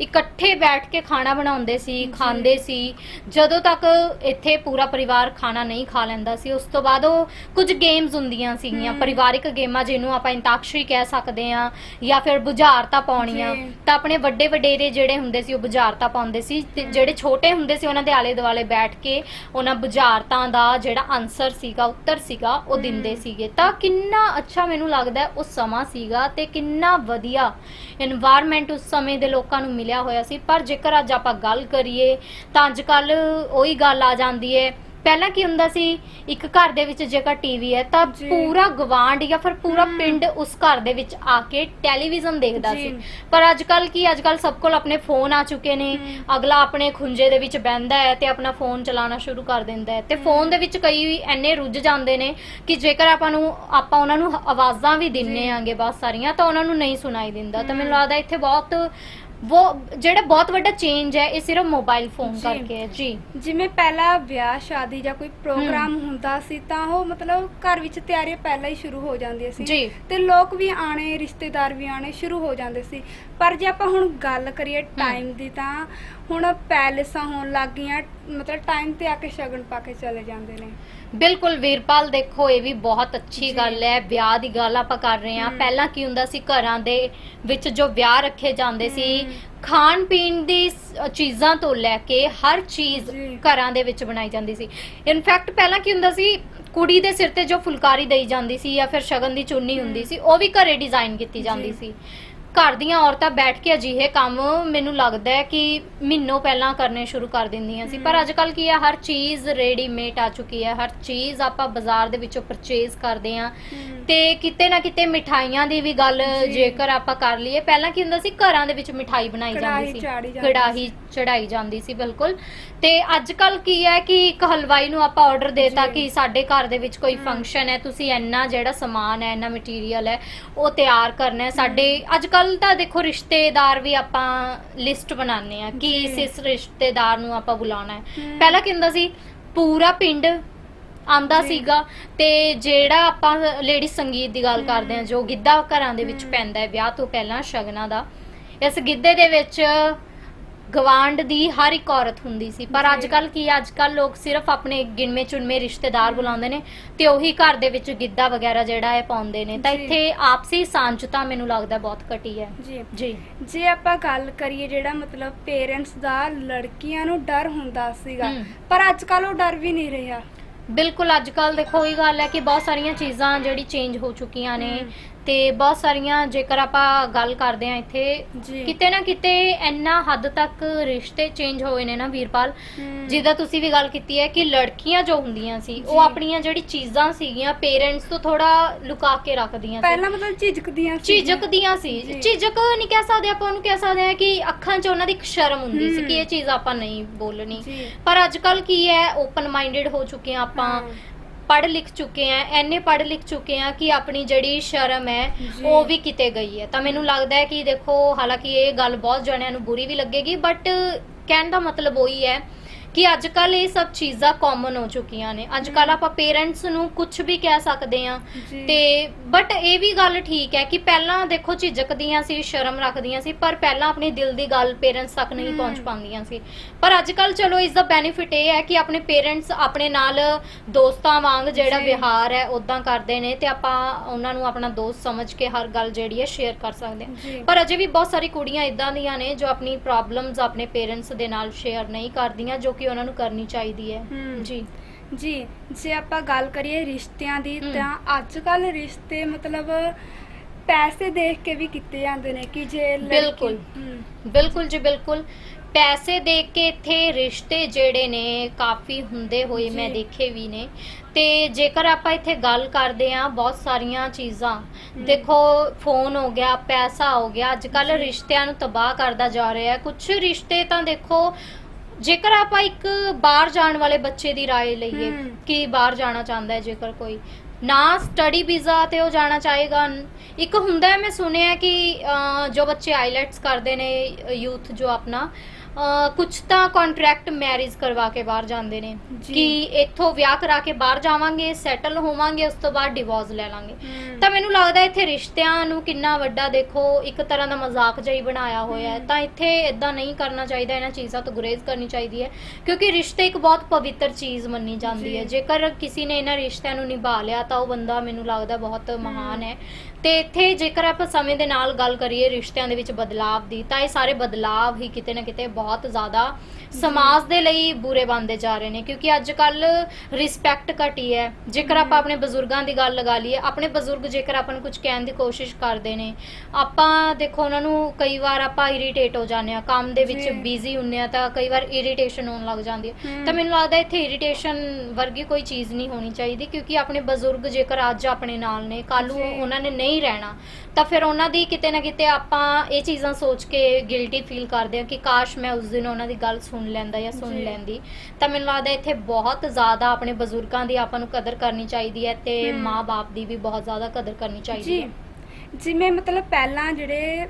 ਇਕੱਠੇ ਬੈਠ ਕੇ ਖਾਣਾ ਬਣਾਉਂਦੇ ਸੀ। ਖਾਂਦੇ ਸੀ ਜਦੋਂ ਤੱਕ ਇੱਥੇ ਪੂਰਾ ਪਰਿਵਾਰ ਖਾਣਾ ਨਹੀਂ ਖਾ ਲੈਂਦਾ ਸੀ ਉਸ ਤੋਂ ਬਾਅਦ ਉਹ ਕੁਝ ਗੇਮਸ ਹੁੰਦੀਆਂ ਸੀਗੀਆਂ। ਪਰਿਵਾਰਿਕ ਗੇਮਾਂ ਜਿਹਨੂੰ ਆਪਾਂ ਇੰਤਾਕਸ਼ਰੀ ਕਹਿ ਸਕਦੇ ਆ ਜਾਂ ਫਿਰ ਬੁਝਾਰਤਾਂ ਪਾਉਣੀਆਂ। ਤਾਂ ਆਪਣੇ ਵੱਡੇ ਵਡੇਰੇ ਜਿਹੜੇ ਹੁੰਦੇ ਸੀ ਉਹ ਬੁਝਾਰਤਾਂ ਪਾਉਂਦੇ ਸੀ ਤੇ। ਜਿਹੜੇ ਛੋਟੇ ਹੁੰਦੇ ਸੀ ਉਹਨਾਂ ਦੇ ਆਲੇ ਦੁਆਲੇ ਬੈਠ ਕੇ ਉਹਨਾਂ ਬੁਝਾਰਤਾਂ ਦਾ ਜਿਹੜਾ ਆਨਸਰ ਸੀਗਾ ਉੱਤਰ ਸੀਗਾ ਉਹ। ਦਿੰਦੇ ਸੀਗੇ ਤਾਂ ਕਿੰਨਾ ਅੱਛਾ ਮੈਨੂੰ ਲੱਗਦਾ ਉਹ ਸਮਾਂ ਸੀਗਾ ਤੇ ਕਿੰਨਾ ਵਧੀਆ এনवायरमेंट ਉਸ ਸਮੇਂ ਦੇ ਲੋਕਾਂ ਨੂੰ ਮਿਲਿਆ ਹੋਇਆ ਸੀ। ਪਰ ਜੇਕਰ ਅੱਜ ਆਪਾਂ ਗੱਲ ਕਰੀਏ, ਤਾਂ ਅੱਜ ਕੱਲ ਉਹੀ ਗੱਲ ਆ ਜਾਂਦੀ ਹੈ ਪਹਿਲਾਂ ਕੀ ਹੁੰਦਾ ਸੀ ਇੱਕ ਘਰ ਦੇ ਵਿੱਚ ਜੇਕਰ ਟੀਵੀ ਹੈ ਤਾਂ ਜੀ। ਪੂਰਾ ਗਵਾਂਢ ਜਾਂ ਫਿਰ ਪੂਰਾ ਹਮ। ਪਿੰਡ ਉਸ ਘਰ ਦੇ ਵਿੱਚ ਆ ਕੇ ਟੈਲੀਵਿਜ਼ਨ ਦੇਖਦਾ ਜੀ। ਸੀ ਪਰ ਅੱਜ ਕੱਲ ਕੀ ਅੱਜ ਕੱਲ ਸਭ ਕੋਲ ਆਪਣੇ ਫੋਨ ਆ ਚੁੱਕੇ ਨੇ ਹਮ। ਅਗਲਾ ਆਪਣੇ ਖੁੰਝੇ ਦੇ ਵਿੱਚ ਬਹਿੰਦਾ ਹੈ ਤੇ ਆਪਣਾ ਫੋਨ ਚਲਾਉਣਾ ਸ਼ੁਰੂ ਕਰ ਦਿੰਦਾ ਹੈ ਤੇ। ਫੋਨ ਦੇ ਵਿੱਚ ਕਈ ਐਨੇ ਰੁੱਝ ਜਾਂਦੇ ਨੇ ਕਿ ਜੇਕਰ ਆਪਾਂ ਨੂੰ ਆਪਾਂ ਉਹਨਾਂ ਨੂੰ ਆਵਾਜ਼ਾਂ ਵੀ ਦਿੰਨੇ ਜੀ। ਆਂਗੇ ਬਹੁਤ ਸਾਰੀਆਂ ਤਾਂ ਉਹਨਾਂ ਨੂੰ ਨਹੀਂ ਸੁਣਾਈ ਦਿੰਦਾ ਤਾਂ ਮੈਨੂੰ ਹਮ। ਲੱਗਦਾ ਇੱਥੇ ਬਹੁਤ ਉਹ ਜਿਹੜਾ ਬਹੁਤ ਵੱਡਾ ਚੇਂਜ ਹੈ ਇਹ ਸਿਰਫ ਮੋਬਾਈਲ ਫੋਨ ਜੀ। ਕਰਕੇ ਹੈ ਜੀ ਜਿਵੇਂ ਪਹਿਲਾਂ ਵਿਆਹ ਸ਼ਾਦੀ ਜਾਂ ਕੋਈ ਪ੍ਰੋਗਰਾਮ ਹੁੰਦਾ ਸੀ ਤਾਂ ਉਹ ਮਤਲਬ ਘਰ ਵਿੱਚ ਤਿਆਰੀਆਂ ਪਹਿਲਾਂ ਹੀ ਸ਼ੁਰੂ ਹੋ ਜਾਂਦੀਆਂ ਸੀ ਜੀ ਤੇ ਲੋਕ ਵੀ ਆਣੇ ਰਿਸ਼ਤੇਦਾਰ ਵੀ ਆਣੇ ਸ਼ੁਰੂ ਹੋ ਜਾਂਦੇ ਸੀ ਪਰ ਜੇ ਆਪਾਂ ਹੁਣ ਗੱਲ ਕਰੀਏ ਟਾਈਮ ਦੀ ਤਾਂ ਹੁਣ ਪੈਲਸਾਂ ਹੋਣ ਲੱਗ ਗਈਆਂ ਮਤਲਬ ਟਾਈਮ ਤੇ ਆ ਕੇ ਸ਼ਗਨ ਪਾ ਕੇ ਚਲੇ ਜਾਂਦੇ ਨੇ ਬਿਲਕੁਲ ਵੀਰਪਾਲ ਦੇਖੋ ਇਹ ਵੀ ਬਹੁਤ ਅੱਛੀ। ਗੱਲ ਹੈ ਵਿਆਹ ਦੀ ਗੱਲ ਆਪਾਂ ਕਰ ਰਹੇ ਹਾਂ। ਪਹਿਲਾਂ ਕੀ ਹੁੰਦਾ ਸੀ ਘਰਾਂ ਦੇ ਵਿੱਚ ਜੋ ਵਿਆਹ ਰੱਖੇ ਜਾਂਦੇ ਸੀ। ਖਾਣ ਪੀਣ ਦੀ ਸ- ਚੀਜ਼ਾਂ ਤੋਂ ਲੈ ਕੇ ਹਰ ਚੀਜ਼ ਜੀ। ਘਰਾਂ ਦੇ ਵਿੱਚ ਬਣਾਈ ਜਾਂਦੀ ਸੀ ਇਨਫੈਕਟ ਪਹਿਲਾਂ ਕੀ ਹੁੰਦਾ ਸੀ ਕੁੜੀ ਦੇ ਸਿਰ ਤੇ ਜੋ ਫੁਲਕਾਰੀ ਦਈ ਜਾਂਦੀ ਸੀ ਜਾਂ ਫਿਰ ਸ਼ਗਨ ਦੀ ਚੁੰਨੀ। ਹੁੰਦੀ ਸੀ ਉਹ ਵੀ ਘਰੇ ਡਿਜ਼ਾਈਨ ਕੀਤੀ ਜਾਂਦੀ ਜੀ। ਸੀ ਘਰ ਦੀਆਂ ਔਰਤਾਂ ਬੈਠ ਕੇ ਅਜਿਹੇ ਕੰਮ ਮੈਨੂੰ ਲੱਗਦਾ ਹੈ ਕਿ ਮਹੀਨੋਂ ਪਹਿਲਾਂ ਕਰਨੇ ਸ਼ੁਰੂ ਕਰ ਦਿੰਦੀਆਂ ਸੀ ਪਰ। ਅੱਜ ਕੱਲ ਕੀ ਹੈ ਹਰ ਚੀਜ਼ ਰੈਡੀਮੇਡ ਆ ਚੁੱਕੀ ਹੈ ਹਰ ਚੀਜ਼ ਆਪਾਂ ਬਾਜ਼ਾਰ ਦੇ ਵਿੱਚੋਂ ਪਰਚੇਜ਼ ਕਰਦੇ ਆ ਤੇ ਕਿਤੇ ਨਾ ਕਿਤੇ ਮਿਠਾਈਆਂ ਦੀ ਵੀ ਗੱਲ। ਜੇਕਰ ਆਪਾਂ ਕਰ ਲਈਏ ਪਹਿਲਾਂ ਕੀ ਹੁੰਦਾ ਸੀ ਘਰਾਂ ਦੇ ਵਿੱਚ ਮਿਠਾਈ ਬਣਾਈ ਜਾਂਦੀ ਸੀ ਕੜਾਹੀ ਚੜਾਈ ਜਾਂਦੀ ਸੀ ਬਿਲਕੁਲ ਤੇ ਅੱਜ ਕੱਲ ਕੀ ਹੈ ਕਿ ਇੱਕ ਹਲਵਾਈ ਨੂੰ ਆਪਾਂ ਆਰਡਰ ਦੇਤਾ। ਕਿ ਸਾਡੇ ਘਰ ਦੇ ਵਿੱਚ ਕੋਈ। ਫੰਕਸ਼ਨ ਹੈ ਤੁਸੀਂ ਇੰਨਾ ਜਿਹੜਾ ਸਮਾਨ ਹੈ ਇੰਨਾ ਮਟੀਰੀਅਲ ਹੈ ਉਹ ਤਿਆਰ ਕਰਨਾ ਹੈ ਸਾਡੇ ਅੱਜ ਕੱਲ ਤਾਂ ਦੇਖੋ ਰਿਸ਼ਤੇਦਾਰ ਵੀ ਆਪਾਂ ਲਿਸਟ ਬਣਾਉਂਦੇ ਆ ਕਿ। ਇਸ ਇਸ ਰਿਸ਼ਤੇਦਾਰ ਨੂੰ ਆਪਾਂ ਬੁਲਾਉਣਾ ਹੈ। ਪਹਿਲਾਂ ਕੀ ਹੁੰਦਾ ਸੀ ਪੂਰਾ ਪਿੰਡ ਆਂਦਾ। ਸੀਗਾ ਤੇ ਜਿਹੜਾ ਆਪਾਂ ਲੇਡੀ ਸੰਗੀਤ ਦੀ ਗੱਲ ਕਰਦੇ ਆ। ਜੋ ਗਿੱਧਾ ਘਰਾਂ ਦੇ ਵਿੱਚ। ਪੈਂਦਾ ਹੈ ਵਿਆਹ ਤੋਂ ਪਹਿਲਾਂ ਸ਼ਗਨਾਂ ਦਾ ਇਸ ਗਿੱਧੇ ਦੇ ਵਿੱਚ ਗਵਾਂਡ ਦੀ ਹਰ ਇੱਕ ਔਰਤ ਹੁੰਦੀ ਸੀ ਪਰ। ਅੱਜ ਕੱਲ ਕੀ ਅੱਜ ਕੱਲ ਲੋਕ ਸਿਰਫ ਆਪਣੇ ਗਿਣਵੇਂ ਚੁਣਵੇਂ ਰਿਸ਼ਤੇਦਾਰ ਬੁਲਾਉਂਦੇ ਨੇ ਤੇ ਉਹੀ ਘਰ ਦੇ ਵਿੱਚ ਗਿੱਧਾ ਵਗੈਰਾ ਜਿਹੜਾ ਹੈ ਪਾਉਂਦੇ ਨੇ ਤਾਂ ਜੀ। ਇੱਥੇ ਆਪਸੀ ਸਾਂਝਤਾ ਮੈਨੂੰ ਲੱਗਦਾ ਬਹੁਤ ਘਟੀ ਹੈ ਜੀ ਜੀ ਜੇ ਆਪਾਂ ਗੱਲ ਕਰੀਏ ਜਿਹੜਾ ਮਤਲਬ ਪੇਰੈਂਟਸ ਦਾ ਲੜਕੀਆਂ ਨੂੰ ਡਰ ਹੁੰਦਾ ਸੀਗਾ ਹਮ। ਪਰ ਅੱਜ ਕੱਲ ਉਹ ਡਰ ਵੀ ਨਹੀਂ ਰਿਹਾ ਬਿਲਕੁਲ ਅੱਜ ਕੱਲ ਦੇਖੋ ਇਹ ਗੱਲ ਹੈ ਕਿ ਬਹੁਤ ਸਾਰੀਆਂ ਚੀਜ਼ਾਂ ਜਿਹੜੀ ਚੇਂਜ ਹੋ ਚੁੱਕੀਆਂ ਨੇ ਹਮ। ਤੇ ਬਹੁਤ ਸਾਰੀਆਂ ਜੇਕਰ ਆਪਾਂ ਗੱਲ ਕਰਦੇ ਆ ਇੱਥੇ ਜੀ ਕਿਤੇ ਨਾ ਕਿਤੇ ਇੰਨਾ ਹੱਦ ਤੱਕ ਰਿਸ਼ਤੇ ਚੇਂਜ ਹੋਏ ਨੇ ਨਾ ਵੀਰਪਾਲ ਹਮ। ਜਿੱਦਾਂ ਤੁਸੀਂ ਵੀ ਗੱਲ ਕੀਤੀ ਹੈ ਕਿ ਲੜਕੀਆਂ ਜੋ ਹੁੰਦੀਆਂ ਸੀ ਜੀ। ਉਹ ਆਪਣੀਆਂ ਜਿਹੜੀ ਚੀਜ਼ਾਂ ਸੀਗੀਆਂ ਪੇਰੈਂਟਸ ਤੋਂ ਥੋੜਾ ਲੁਕਾ ਕੇ ਰੱਖਦੀਆਂ ਸੀ ਪਹਿਲਾਂ ਮਤਲਬ ਝਿਜਕਦੀਆਂ ਸੀ ਝਿਜਕਦੀਆਂ ਸੀ ਜੀ। ਝਿਜਕ ਨਹੀਂ ਕਹਿ ਸਕਦੇ ਆਪਾਂ ਉਹਨੂੰ ਕਹਿ ਸਕਦੇ ਹਾਂ ਕਿ ਅੱਖਾਂ 'ਚ ਉਹਨਾਂ ਦੀ ਇੱਕ ਸ਼ਰਮ ਹੁੰਦੀ ਸੀ ਹਮ। ਕਿ ਇਹ ਚੀਜ਼ ਆਪਾਂ ਨਹੀਂ ਬੋਲਣੀ ਜੀ ਪਰ ਅੱਜ ਕੱਲ ਕੀ ਹੈ ਓਪਨ ਮਾਈਂਡਡ ਹੋ ਚੁੱਕੇ ਆ ਆਪਾਂ ਹਾਂ। ਪੜ੍ਹ ਲਿਖ ਚੁੱਕੇ ਆ ਐਨੇ ਪੜ੍ਹ ਲਿਖ ਚੁੱਕੇ ਆ ਕਿ ਆਪਣੀ ਜਿਹੜੀ ਸ਼ਰਮ ਹੈ। ਉਹ ਵੀ ਕਿਤੇ ਗਈ ਹੈ ਤਾਂ ਮੈਨੂੰ ਲੱਗਦਾ ਹੈ ਕਿ ਦੇਖੋ ਹਾਲਾਂਕਿ ਇਹ ਗੱਲ ਬਹੁਤ ਜਣਿਆਂ ਨੂੰ ਬੁਰੀ ਵੀ ਲੱਗੇਗੀ ਬਟ ਕਹਿਣ ਦਾ ਮਤਲਬ ਉਹੀ ਹੈ ਕਿ ਅੱਜ ਕੱਲ ਇਹ ਸਭ ਚੀਜ਼ਾਂ ਕਾਮਨ ਹੋ ਚੁੱਕੀਆਂ ਨੇ। ਅੱਜ ਕੱਲ ਆਪਾਂ ਪੇਰੈਂਟਸ ਨੂੰ ਕੁਝ ਵੀ ਕਹਿ ਸਕਦੇ ਆ ਜੀ। ਤੇ ਬਟ ਇਹ ਵੀ ਗੱਲ ਠੀਕ ਹੈ ਕਿ ਪਹਿਲਾਂ ਦੇਖੋ ਝਿਜਕਦੀਆਂ ਸੀ ਸ਼ਰਮ ਰੱਖਦੀਆਂ ਸੀ ਪਰ ਪਹਿਲਾਂ ਆਪਣੇ ਦਿਲ ਦੀ ਗੱਲ ਪੇਰੈਂਟਸ ਤੱਕ ਨਹੀਂ ਹਮ। ਪਹੁੰਚ ਪਾਉਂਦੀਆਂ ਸੀ। ਪਰ ਅੱਜ ਕੱਲ ਚਲੋ ਇਸ ਦਾ ਬੈਨੀਫਿਟ ਇਹ ਹੈ ਕਿ ਆਪਣੇ ਪੇਰੈਂਟਸ ਆਪਣੇ ਨਾਲ ਦੋਸਤਾਂ ਵਾਂਗ ਜਿਹੜਾ ਜੀ। ਵਿਹਾਰ ਹੈ ਉਦਾਂ ਕਰਦੇ ਨੇ ਤੇ ਆਪਾਂ ਉਹਨਾਂ ਨੂੰ ਆਪਣਾ ਦੋਸਤ ਸਮਝ ਕੇ ਹਰ ਗੱਲ ਜਿਹੜੀ ਹੈ ਸ਼ੇਅਰ ਕਰ ਸਕਦੇ ਹਾਂ। ਜੀ। ਪਰ ਅਜੇ ਵੀ ਬਹੁਤ ਸਾਰੀ ਕੁੜੀਆਂ ਇਦਾਂ ਦੀਆਂ ਨੇ ਜੋ ਆਪਣੀ ਪ੍ਰੋਬਲਮਸ ਆਪਣੇ ਪੇਰੈਂਟਸ ਦੇ ਨਾਲ ਸ਼ੇਅਰ ਨਹੀਂ ਕਰਦੀਆਂ ਜੋ ਕਿ ਉਹਨਾਂ ਨੂੰ ਕਰਨੀ ਚਾਹੀਦੀ ਹੈ ਹਮ। ਜੀ ਜੀ ਜੇ ਆਪਾਂ ਗੱਲ ਕਰੀਏ ਰਿਸ਼ਤਿਆਂ ਦੀ ਹਮ। ਤਾਂ ਅੱਜ ਕੱਲ ਰਿਸ਼ਤੇ ਮਤਲਬ ਪੈਸੇ ਦੇਖ ਕੇ ਵੀ ਕੀਤੇ ਜਾਂਦੇ ਨੇ ਕਿ ਜੇ ਲੜਕੀ- ਬਿਲਕੁਲ। ਹਮ, ਬਿਲਕੁਲ ਜੀ ਬਿਲਕੁਲ ਪੈਸੇ ਦੇ ਕੇ ਇੱਥੇ ਰਿਸ਼ਤੇ ਜਿਹੜੇ ਨੇ ਕਾਫੀ ਹੁੰਦੇ ਹੋਏ ਮੈਂ ਜੀ। ਦੇਖੇ ਵੀ ਨੇ ਤੇ ਜੇਕਰ ਆਪਾਂ ਇੱਥੇ ਗੱਲ ਕਰਦੇ ਆ ਬਹੁਤ ਸਾਰੀਆਂ ਚੀਜ਼ਾਂ ਦੇਖੋ ਫੋਨ ਹੋ ਗਿਆ ਪੈਸਾ ਹੋ ਗਿਆ ਅੱਜ ਕੱਲ ਜੀ। ਰਿਸ਼ਤਿਆਂ ਨੂੰ ਤਬਾਹ ਕਰਦਾ ਜਾ ਰਿਹਾ ਹੈ ਕੁਝ ਰਿਸ਼ਤੇ ਤਾਂ ਦੇਖੋ ਜੇਕਰ ਆਪਾਂ ਇੱਕ ਬਾਹਰ ਜਾਣ ਵਾਲੇ ਬੱਚੇ ਦੀ رائے ਲਈਏ ਹਮ। ਕਿ ਬਾਹਰ ਜਾਣਾ ਚਾਹੁੰਦਾ ਹੈ ਜੇਕਰ ਕੋਈ ਨਾ ਸਟੱਡੀ ਵੀਜ਼ਾ ਤੇ ਉਹ ਜਾਣਾ ਚਾਹੇਗਾ ਇੱਕ ਹੁੰਦਾ ਹੈ ਮੈਂ ਸੁਣਿਆ ਕਿ ਅਹ, ਜੋ ਬੱਚੇ ਆਈਲੈਟਸ ਕਰਦੇ ਨੇ ਯੂਥ ਜੋ ਆਪਣਾ ਕੁਝ ਤਾਂ ਕੰਟਰੈਕਟ ਮੈਰਿਜ ਕਰਵਾ ਕੇ ਬਾਹਰ ਜਾਂਦੇ ਨੇ। ਜੀ। ਕਿ ਇੱਥੋਂ ਵਿਆਹ ਕਰਾ ਕੇ ਬਾਹਰ ਜਾਵਾਂਗੇ ਸੈਟਲ ਹੋਵਾਂਗੇ ਉਸ ਤੋਂ ਬਾਅਦ ਡਿਵੋਰਸ ਲੈ ਲਾਂਗੇ। ਤਾਂ ਮੈਨੂੰ ਲੱਗਦਾ ਇੱਥੇ ਰਿਸ਼ਤਿਆਂ ਨੂੰ ਕਿੰਨਾ ਵੱਡਾ ਦੇਖੋ ਇੱਕ ਤਰ੍ਹਾਂ ਦਾ ਮਜ਼ਾਕ ਜਿਹਾ ਬਣਾਇਆ ਹੋਇਆ ਹੈ। ਤਾਂ ਇੱਥੇ ਇਦਾਂ ਨਹੀਂ ਕਰਨਾ ਚਾਹੀਦਾ ਇਹਨਾਂ ਚੀਜ਼ਾਂ ਤੋਂ ਗੁਰੇਜ਼ ਕਰਨੀ ਚਾਹੀਦੀ ਹੈ। ਕਿਉਂਕਿ ਰਿਸ਼ਤੇ ਇੱਕ ਬਹੁਤ ਪਵਿੱਤਰ ਚੀਜ਼ ਮੰਨੀ ਜਾਂਦੀ ਹੈ। ਜੀ। ਜੇਕਰ ਕਿਸੇ ਨੇ ਇਹਨਾਂ ਰਿਸ਼ਤਿਆਂ ਨੂੰ ਨਿਭਾ ਲਿਆ ਤਾਂ ਉਹ ਬੰਦਾ ਮੈਨੂੰ ਲੱਗਦਾ ਬਹੁਤ ਮਹਾਨ ਹੈ। ਤੇ ਇੱਥੇ ਜੇਕਰ ਆਪਾਂ ਸਮੇਂ ਦੇ ਨਾਲ ਗੱਲ ਕਰੀਏ ਰਿਸ਼ਤਿਆਂ ਦੇ ਵਿੱਚ ਬਦਲਾਵ ਦੀ, ਤਾਂ ਇਹ ਸਾਰੇ ਬਦਲਾਵ ਹੀ ਕਿਤੇ ਨਾ ਕਿਤੇ ਬਹੁਤ ਜ਼ਿਆਦਾ ਸਮਾਜ ਦੇ ਲਈ ਬੁਰੇ ਬਣਦੇ ਜਾ ਰਹੇ ਨੇ ਕਿਉਂਕਿ ਅੱਜ ਕੱਲ ਰਿਸਪੈਕਟ ਘਟੀ ਹੈ ਜੇਕਰ ਆਪਾਂ ਆਪਣੇ ਬਜ਼ੁਰਗਾਂ ਦੀ ਗੱਲ ਲਗਾ ਲਈਏ ਆਪਣੇ ਬਜ਼ੁਰਗ ਜੇਕਰ ਆਪਾਂ ਨੂੰ ਕੁਝ ਕਹਿਣ ਦੀ ਕੋਸ਼ਿਸ਼ ਕਰਦੇ ਨੇ ਆਪਾਂ ਦੇਖੋ ਉਹਨਾਂ ਨੂੰ ਕਈ ਵਾਰ ਆਪਾਂ ਇਰੀਟੇਟ ਹੋ ਜਾਂਦੇ ਆ ਕੰਮ ਦੇ ਵਿੱਚ। ਬਿਜ਼ੀ ਹੁੰਨੇ ਆ ਤਾਂ ਕਈ ਵਾਰ ਇਰੀਟੇਸ਼ਨ ਹੋਣ ਲੱਗ ਜਾਂਦੀ ਹੈ। ਤਾਂ ਮੈਨੂੰ ਲੱਗਦਾ ਇੱਥੇ ਇਰੀਟੇਸ਼ਨ ਵਰਗੀ ਕੋਈ ਚੀਜ਼ ਨਹੀਂ ਹੋਣੀ ਚਾਹੀਦੀ ਕਿਉਂਕਿ ਆਪਣੇ ਬਜ਼ੁਰਗ ਜੇਕਰ ਅੱਜ ਆਪਣੇ ਨਾਲ ਨੇ ਕੱਲ ਨੂੰ। ਉਹਨਾਂ ਨੇ ਨਹੀਂ ਰਹਿਣਾ ਤਾਂ ਫਿਰ ਉਹਨਾਂ ਦੀ ਕਿਤੇ ਨਾ ਕਿਤੇ ਆਪਾਂ ਇਹ ਚੀਜ਼ਾਂ ਸੋਚ ਕੇ ਗਿਲਟੀ ਫੀਲ ਕਰਦੇ ਹਾਂ ਕਿ ਕਾਸ਼ ਮੈਂ ਉਸ ਦਿਨ ਉਹਨਾਂ ਦੀ ਗੱਲ ਸੁਣ ਲੈਂਦਾ ਜਾਂ ਸੁਣ। ਲੈਂਦੀ ਤਾਂ ਮੈਨੂੰ ਲੱਗਦਾ ਇੱਥੇ ਬਹੁਤ ਜ਼ਿਆਦਾ ਆਪਣੇ ਬਜ਼ੁਰਗਾਂ ਦੀ ਆਪਾਂ ਨੂੰ ਕਦਰ ਕਰਨੀ ਚਾਹੀਦੀ ਹੈ ਤੇ। ਮਾਂ-ਬਾਪ ਦੀ ਵੀ ਬਹੁਤ ਜ਼ਿਆਦਾ ਕਦਰ ਕਰਨੀ ਚਾਹੀਦੀ ਜੀ ਹੈ ਜਿਵੇਂ ਮਤਲਬ ਪਹਿਲਾਂ ਜਿਹੜੇ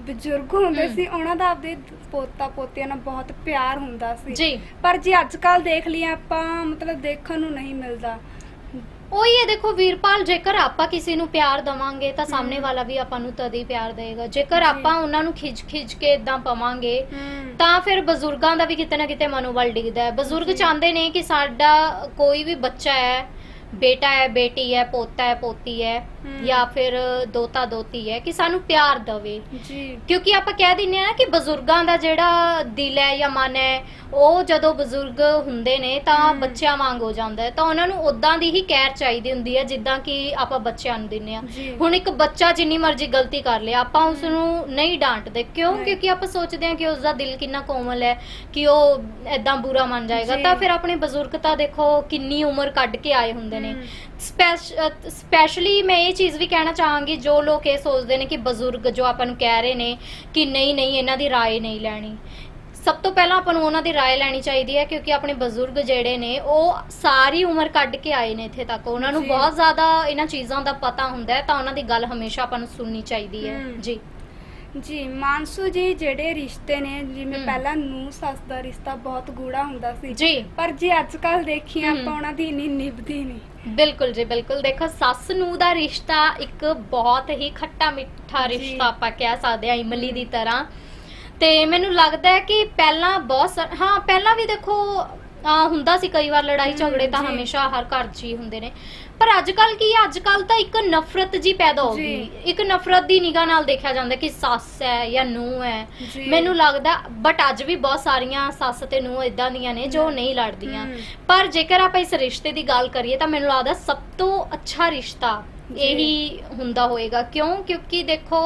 ਬਜ਼ੁਰਗ ਹੁੰਦੇ। ਸੀ ਉਹਨਾਂ ਦਾ ਆਪਦੇ ਪੋਤਾ ਪੋਤਿਆਂ ਨਾਲ ਬਹੁਤ ਪਿਆਰ ਹੁੰਦਾ ਸੀ ਪਰ ਜੇ ਅੱਜ ਕੱਲ ਦੇਖ ਲਈਏ ਆਪਾਂ ਮਤਲਬ ਦੇਖਣ ਨੂੰ ਨਹੀਂ ਮਿਲਦਾ ਉਹੀ ਹੈ ਦੇਖੋ ਵੀਰਪਾਲ ਜੇਕਰ ਆਪਾਂ ਕਿਸੇ ਨੂੰ ਪਿਆਰ ਦਵਾਂਗੇ ਤਾਂ ਸਾਹਮਣੇ ਹਮ। ਵਾਲਾ ਵੀ ਆਪਾਂ ਨੂੰ ਤਦ ਹੀ ਪਿਆਰ ਦੇਗਾ ਜੇਕਰ। ਆਪਾਂ ਉਹਨਾਂ ਨੂੰ ਖਿੱਚ ਖਿੱਚ ਕੇ ਇਦਾਂ ਪਵਾਂਗੇ ਤਾਂ ਫਿਰ ਬਜ਼ੁਰਗਾਂ ਦਾ ਵੀ ਕਿਤੇ ਨਾ ਕਿਤੇ ਮਨੋਬਲ ਡਿੱਗਦਾ ਹੈ ਬਜ਼ੁਰਗ। ਚਾਹੁੰਦੇ ਨੇ ਕਿ ਸਾਡਾ ਕੋਈ ਵੀ ਬੱਚਾ ਹੈ ਬੇਟਾ ਹੈ ਬੇਟੀ ਹੈ ਪੋਤਾ ਹੈ ਪੋਤੀ ਹੈ ਹਮ। ਜਾਂ ਫਿਰ ਦੋਤਾ ਦੋਤੀ ਹੈ ਕਿ ਸਾਨੂੰ ਪਿਆਰ ਦਵੇ। ਜੀ। ਕਿਉਂਕਿ ਆਪਾਂ ਕਹਿ ਦਿੰਦੇ ਆ ਨਾ ਕਿ ਬਜ਼ੁਰਗਾਂ ਦਾ ਜਿਹੜਾ ਦਿਲ ਹੈ ਜਾਂ ਮਨ ਹੈ ਉਹ ਜਦੋਂ ਬਜ਼ੁਰਗ ਹੁੰਦੇ ਨੇ ਤਾਂ ਹਮ। ਬੱਚਿਆਂ ਵਾਂਗ ਹੋ ਜਾਂਦਾ ਹੈ। ਤਾਂ ਉਹਨਾਂ ਨੂੰ ਉਦਾਂ ਦੀ ਹੀ ਕੇਅਰ ਚਾਹੀਦੀ ਹੁੰਦੀ ਹੈ ਜਿੱਦਾਂ ਕਿ ਆਪਾਂ ਬੱਚਿਆਂ ਨੂੰ ਦਿੰਨੇ ਆ ਜੀ। ਹੁਣ ਇੱਕ ਬੱਚਾ ਜਿੰਨੀ ਮਰਜ਼ੀ ਗਲਤੀ ਕਰ ਲੇ ਆਪਾਂ ਉਸ ਨੂੰ ਨਹੀਂ ਡਾਂਟਦੇ। ਕਿਉਂ? ਨਹੀਂ। ਕਿਉਂਕਿ ਆਪਾਂ ਸੋਚਦੇ ਹਾਂ ਕਿ ਉਸ ਦਾ ਦਿਲ ਕਿੰਨਾ ਕੋਮਲ ਹੈ ਕਿ ਉਹ ਐਦਾਂ ਬੁਰਾ ਮੰਨ ਜਾਏਗਾ। ਜੀ। ਤਾਂ ਫਿਰ ਆਪਣੇ ਬਜ਼ੁਰਗ ਤਾਂ ਦੇਖੋ ਕਿੰਨੀ ਉਮਰ ਕੱਢ ਕੇ ਆਏ ਹੁੰਦੇ ਨੇ ਹਮ, ਸਪੈਸ਼ਲੀ ਮੈਂ ਇਹ ਚੀਜ਼ ਵੀ ਕਹਿਣਾ ਚਾਹਾਂਗੀ ਜੋ ਲੋਕ ਇਹ ਸੋਚਦੇ ਨੇ ਕਿ ਬਜ਼ੁਰਗ ਜੋ ਆਪਾਂ ਨੂੰ ਕਹਿ ਰਹੇ ਨੇ ਕਿ ਨਹੀਂ ਨਹੀਂ ਇਹਨਾਂ ਦੀ رائے ਨਹੀਂ ਲੈਣੀ ਸਭ ਤੋਂ ਪਹਿਲਾਂ ਆਪਾਂ ਨੂੰ ਉਹਨਾਂ ਦੀ رائے ਲੈਣੀ ਚਾਹੀਦੀ ਹੈ ਕਿਉਂਕਿ ਆਪਣੇ ਬਜ਼ੁਰਗ ਜਿਹੜੇ ਨੇ ਉਹ ਸਾਰੀ ਉਮਰ ਕੱਢ ਕੇ ਆਏ ਨੇ ਇੱਥੇ ਤੱਕ ਉਹਨਾਂ ਨੂੰ ਜੀ। ਬਹੁਤ ਜ਼ਿਆਦਾ ਇਹਨਾਂ ਚੀਜ਼ਾਂ ਦਾ ਪਤਾ ਹੁੰਦਾ ਹੈ ਤਾਂ ਉਹਨਾਂ ਦੀ ਗੱਲ ਹਮੇਸ਼ਾ ਆਪਾਂ ਨੂੰ ਸੁਣਨੀ ਚਾਹੀਦੀ ਹੈ ਹਮ। ਜੀ ਜੀ ਮਾਨਸੂ ਜੀ ਜਿਹੜੇ ਰਿਸ਼ਤੇ ਨੇ ਜਿਵੇਂ ਹਮ। ਪਹਿਲਾਂ ਨੂੰ ਸੱਸ ਦਾ ਰਿਸ਼ਤਾ ਬਹੁਤ ਗੂੜਾ ਹੁੰਦਾ ਸੀ ਜੀ ਪਰ ਜੇ ਅੱਜ ਕੱਲ ਦੇਖੀਏ ਹਮ। ਆਪਾਂ ਉਹਨਾਂ ਦੀ ਇੰਨੀ ਨਿਭਦੀ ਨਹੀਂ ਬਿਲਕੁਲ ਜੀ ਬਿਲਕੁਲ ਦੇਖੋ ਸੱਸ ਨੂੰ ਦਾ ਰਿਸ਼ਤਾ ਇੱਕ ਬਹੁਤ ਹੀ ਖੱਟਾ ਮਿੱਠਾ ਜੀ। ਰਿਸ਼ਤਾ ਆਪਾਂ ਕਹਿ ਸਕਦੇ ਹਾਂ ਇਮਲੀ ਦੀ ਤਰ੍ਹਾਂ ਤੇ ਮੈਨੂੰ ਲੱਗਦਾ ਹੈ ਕਿ ਪਹਿਲਾਂ ਬਹੁਤ ਸਾ- ਹਾਂ ਪਹਿਲਾਂ ਵੀ ਦੇਖੋ ਆ ਹੁੰਦਾ ਸੀ ਕਈ ਵਾਰ ਲੜਾਈ ਹਮ, ਝਗੜੇ ਤਾਂ ਜੀ। ਹਮੇਸ਼ਾ ਹਰ ਘਰ 'ਚ ਹੀ ਹੁੰਦੇ ਨੇ ਪਰ ਅੱਜ ਕੱਲ ਕੀ ਹੈ ਅੱਜ ਕੱਲ ਤਾਂ ਇੱਕ ਨਫ਼ਰਤ ਜੀ ਪੈਦਾ ਹੋ ਜੀ। ਗਈ ਇੱਕ ਨਫ਼ਰਤ ਦੀ ਨਿਗਾਹ ਨਾਲ ਦੇਖਿਆ ਜਾਂਦਾ ਕਿ ਸੱਸ ਹੈ ਜਾਂ ਨੂੰਹ ਹੈ ਜੀ ਮੈਨੂੰ ਲੱਗਦਾ ਬਟ ਅੱਜ ਵੀ ਬਹੁਤ ਸਾਰੀਆਂ ਸੱਸ ਤੇ ਨੂੰਹ ਇਦਾਂ ਦੀਆਂ ਨੇ ਜੋ। ਨਹੀਂ ਲੜਦੀਆਂ ਹਮ। ਪਰ ਜੇਕਰ ਆਪਾਂ ਇਸ ਰਿਸ਼ਤੇ ਦੀ ਗੱਲ ਕਰੀਏ ਤਾਂ ਮੈਨੂੰ ਲੱਗਦਾ ਸਭ ਤੋਂ ਅੱਛਾ ਰਿਸ਼ਤਾ। ਇਹੀ ਹੁੰਦਾ ਹੋਏਗਾ। ਕਿਉਂ? ਕਿਉਂਕਿ ਦੇਖੋ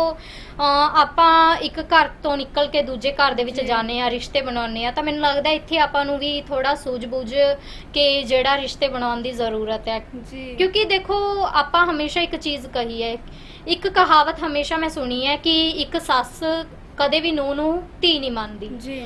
ਆਪਾਂ ਇੱਕ ਘਰ ਤੋਂ ਨਿਕਲ ਕੇ ਦੂਜੇ ਘਰ ਦੇ ਵਿੱਚ। ਜਾਂਦੇ ਆ ਰਿਸ਼ਤੇ ਬਣਾਉਂਦੇ ਆ ਤਾਂ ਮੈਨੂੰ ਲੱਗਦਾ ਇੱਥੇ ਆਪਾਂ ਨੂੰ ਵੀ ਥੋੜਾ ਸੂਝ-ਬੂਝ ਕੇ ਜਿਹੜਾ ਰਿਸ਼ਤੇ ਬਣਾਉਣ ਦੀ ਜ਼ਰੂਰਤ ਹੈ। ਕਿਉਂਕਿ ਦੇਖੋ ਆਪਾਂ ਹਮੇਸ਼ਾ ਇੱਕ ਚੀਜ਼ ਕਹੀ ਹੈ। ਇੱਕ ਕਹਾਵਤ ਹਮੇਸ਼ਾ ਮੈਂ ਸੁਣੀ ਹੈ ਕਿ ਇੱਕ ਸੱਸ ਕਦੇ ਵੀ ਨੂੰਹ ਨੂੰ ਧੀ ਨਹੀਂ ਮੰਨਦੀ। ਜੀ।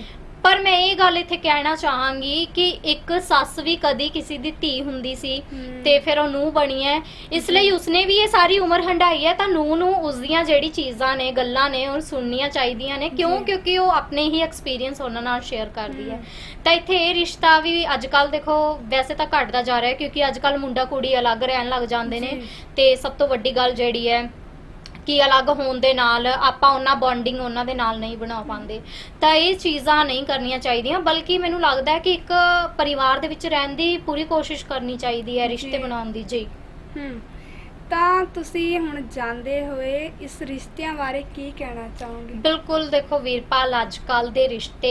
ਪਰ ਮੈਂ ਇਹ ਗੱਲ ਇੱਥੇ ਕਹਿਣਾ ਚਾਹਾਂਗੀ ਕਿ ਇੱਕ ਸੱਸ ਵੀ ਕਦੀ ਕਿਸੇ ਦੀ ਧੀ ਹੁੰਦੀ ਸੀ। ਤੇ ਫਿਰ ਉਹ ਨੂੰਹ ਬਣੀ ਹੈ ਇਸ ਲਈ ਉਸਨੇ ਵੀ ਇਹ ਸਾਰੀ ਉਮਰ ਹੰਡਾਈ ਹੈ ਤਾਂ ਨੂੰਹ ਨੂੰ ਉਸ ਦੀਆਂ ਜਿਹੜੀ ਚੀਜ਼ਾਂ ਨੇ ਗੱਲਾਂ ਨੇ ਉਹ ਸੁਣਨੀਆਂ ਚਾਹੀਦੀਆਂ ਨੇ ਕਿਉਂ। ਕਿਉਂਕਿ ਉਹ ਆਪਣੇ ਹੀ ਐਕਸਪੀਰੀਅੰਸ ਉਹਨਾਂ ਨਾਲ ਸ਼ੇਅਰ ਕਰਦੀ ਹੈ। ਤਾਂ ਇੱਥੇ ਇਹ ਰਿਸ਼ਤਾ ਵੀ ਅੱਜ ਕੱਲ ਦੇਖੋ ਵੈਸੇ ਤਾਂ ਘਟਦਾ ਜਾ ਰਿਹਾ ਹੈ ਕਿਉਂਕਿ ਅੱਜ ਕੱਲ ਮੁੰਡਾ ਕੁੜੀ ਅਲੱਗ ਰਹਿਣ ਲੱਗ ਜਾਂਦੇ ਨੇ। ਤੇ ਸਭ ਤੋਂ ਵੱਡੀ ਗੱਲ ਜਿਹੜੀ ਹੈ ਕਿ ਅਲੱਗ ਹੋਣ ਦੇ ਨਾਲ ਆਪਾਂ ਉਹਨਾਂ ਬੌਂਡਿੰਗ ਉਹਨਾਂ ਦੇ ਨਾਲ ਨਹੀਂ ਬਣਾ ਪਾਉਂਦੇ। ਤਾਂ ਇਹ ਚੀਜ਼ਾਂ ਨਹੀਂ ਕਰਨੀਆਂ ਚਾਹੀਦੀਆਂ ਬਲਕਿ ਮੈਨੂੰ ਲੱਗਦਾ ਹੈ ਕਿ ਇੱਕ ਪਰਿਵਾਰ ਦੇ ਵਿੱਚ ਰਹਿਣ ਦੀ ਪੂਰੀ ਕੋਸ਼ਿਸ਼ ਕਰਨੀ ਚਾਹੀਦੀ ਹੈ ਰਿਸ਼ਤੇ। ਬਣਾਉਣ ਦੀ। ਜੀ। ਹਮ ਤਾਂ ਤੁਸੀਂ ਹੁਣ ਜਾਣਦੇ ਹੋਏ ਇਸ ਰਿਸ਼ਤਿਆਂ ਬਾਰੇ ਕੀ ਕਹਿਣਾ ਚਾਹੋਗੇ ਬਿਲਕੁਲ ਦੇਖੋ ਵੀਰਪਾਲ ਅੱਜ ਕੱਲ ਦੇ ਰਿਸ਼ਤੇ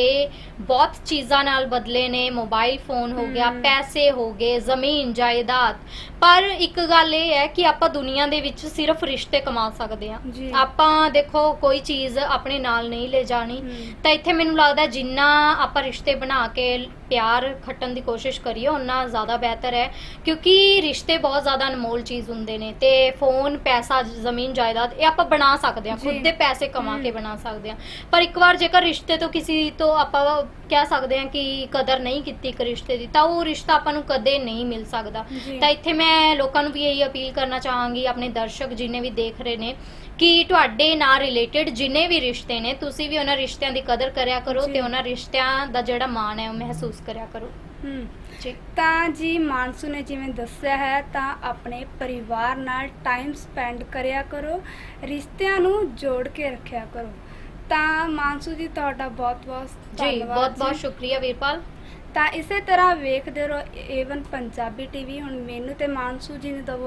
ਬਹੁਤ ਚੀਜ਼ਾਂ ਨਾਲ ਬਦਲੇ ਨੇ ਮੋਬਾਈਲ ਫੋਨ ਹੋ ਗਿਆ। ਪੈਸੇ ਹੋ ਗਏ ਜ਼ਮੀਨ ਜਾਇਦਾਦ ਪਰ ਇੱਕ ਗੱਲ ਇਹ ਹੈ ਕਿ ਆਪਾਂ ਦੁਨੀਆ ਦੇ ਵਿੱਚ ਸਿਰਫ ਰਿਸ਼ਤੇ ਕਮਾ ਸਕਦੇ ਜੀ। ਆਪਾਂ ਦੇਖੋ ਕੋਈ ਚੀਜ਼ ਆਪਣੇ ਨਾਲ ਨਹੀਂ ਲੈ ਜਾਣੀ ਹਮ। ਤਾਂ ਇੱਥੇ ਮੈਨੂੰ ਲੱਗਦਾ ਜਿੰਨਾ ਆਪਾਂ ਰਿਸ਼ਤੇ ਬਣਾ ਕੇ ਪਿਆਰ ਖੱਟਣ ਦੀ ਕੋਸ਼ਿਸ਼ ਕਰੀਏ ਉਨਾ ਜ਼ਿਆਦਾ ਬਿਹਤਰ ਹੈ ਕਿਉਂਕਿ ਰਿਸ਼ਤੇ ਬਹੁਤ ਜ਼ਿਆਦਾ ਅਨਮੋਲ ਚੀਜ਼ ਹੁੰਦੇ ਨੇ ਤੇ ਫੋਨ ਪੈਸਾ ਜ਼ਮੀਨ ਜਾਇਦਾਦ ਇਹ ਆਪਾਂ ਬਣਾ ਸਕਦੇ ਹਾਂ। ਖੁਦ ਦੇ ਪੈਸੇ ਕਮਾ ਕੇ। ਬਣਾ ਸਕਦੇ ਹਾਂ ਪਰ ਇੱਕ ਵਾਰ ਜੇਕਰ ਰਿਸ਼ਤੇ ਤੋਂ ਕਿਸੇ ਤੋਂ ਆਪਾਂ ਕਹਿ ਸਕਦੇ ਹਾਂ ਕਿ ਕਦਰ ਨਹੀਂ ਕੀਤੀ ਇੱਕ ਰਿਸ਼ਤੇ ਦੀ ਤਾਂ ਉਹ ਰਿਸ਼ਤਾ ਆਪਾਂ ਨੂੰ ਕਦੇ ਨਹੀਂ ਮਿਲ ਸਕਦਾ। ਜੀ। ਤਾਂ ਇੱਥੇ ਮੈਂ ਲੋਕਾਂ ਨੂੰ ਵੀ ਇਹੀ ਅਪੀਲ ਕਰਨਾ ਚਾਹਾਂਗੀ ਆਪਣੇ ਦਰਸ਼ਕ ਜਿਨੇ ਵੀ ਦੇਖ ਰਹੇ ਨੇ ਕਿ ਤੁਹਾਡੇ ਨਾਲ ਰਿਲੇਟਡ ਜਿਨੇ ਵੀ ਰਿਸ਼ਤੇ ਨੇ ਤੁਸੀਂ ਵੀ ਉਹਨਾਂ ਰਿਸ਼ਤਿਆਂ ਦੀ ਕਦਰ ਕਰਿਆ ਕਰੋ ਜੀ। ਤੇ ਉਹਨਾਂ ਰਿਸ਼ਤਿਆਂ ਦਾ ਜਿਹੜਾ ਮਾਣ ਹੈ ਉਹ ਮਹਿਸੂਸ ਕਰਿਆ ਕਰੋ। ਹਮ ਜੀ। ਤਾਂ ਜੀ ਮਾਨਸੂ ਨੇ ਜਿਵੇਂ ਦੱਸਿਆ ਹੈ ਤਾਂ ਆਪਣੇ ਪਰਿਵਾਰ ਨਾਲ ਟਾਈਮ ਸਪੈਂਡ ਕਰਿਆ ਕਰੋ ਰਿਸ਼ਤਿਆਂ ਨੂੰ ਜੋੜ ਕੇ ਰੱਖਿਆ ਕਰੋ। ਤਾਂ ਮਾਨਸੂ ਜੀ ਤੁਹਾਡਾ ਬਹੁਤ ਬਹੁਤ ਜੀ ਧੰਨਵਾਦ ਬਹੁਤ ਬਹੁਤ ਜੀ। ਸ਼ੁਕਰੀਆ ਵੀਰਪਾਲ। ਤਾਂ ਇਸੇ ਤਰ੍ਹਾਂ ਵੇਖਦੇ ਰਹੋ ਏਵਨ ਪੰਜਾਬੀ ਟੀਵੀ। ਹੁਣ ਮੈਨੂੰ ਤੇ ਮਾਨਸੂ ਜੀ ਨੂੰ ਦਵੋ।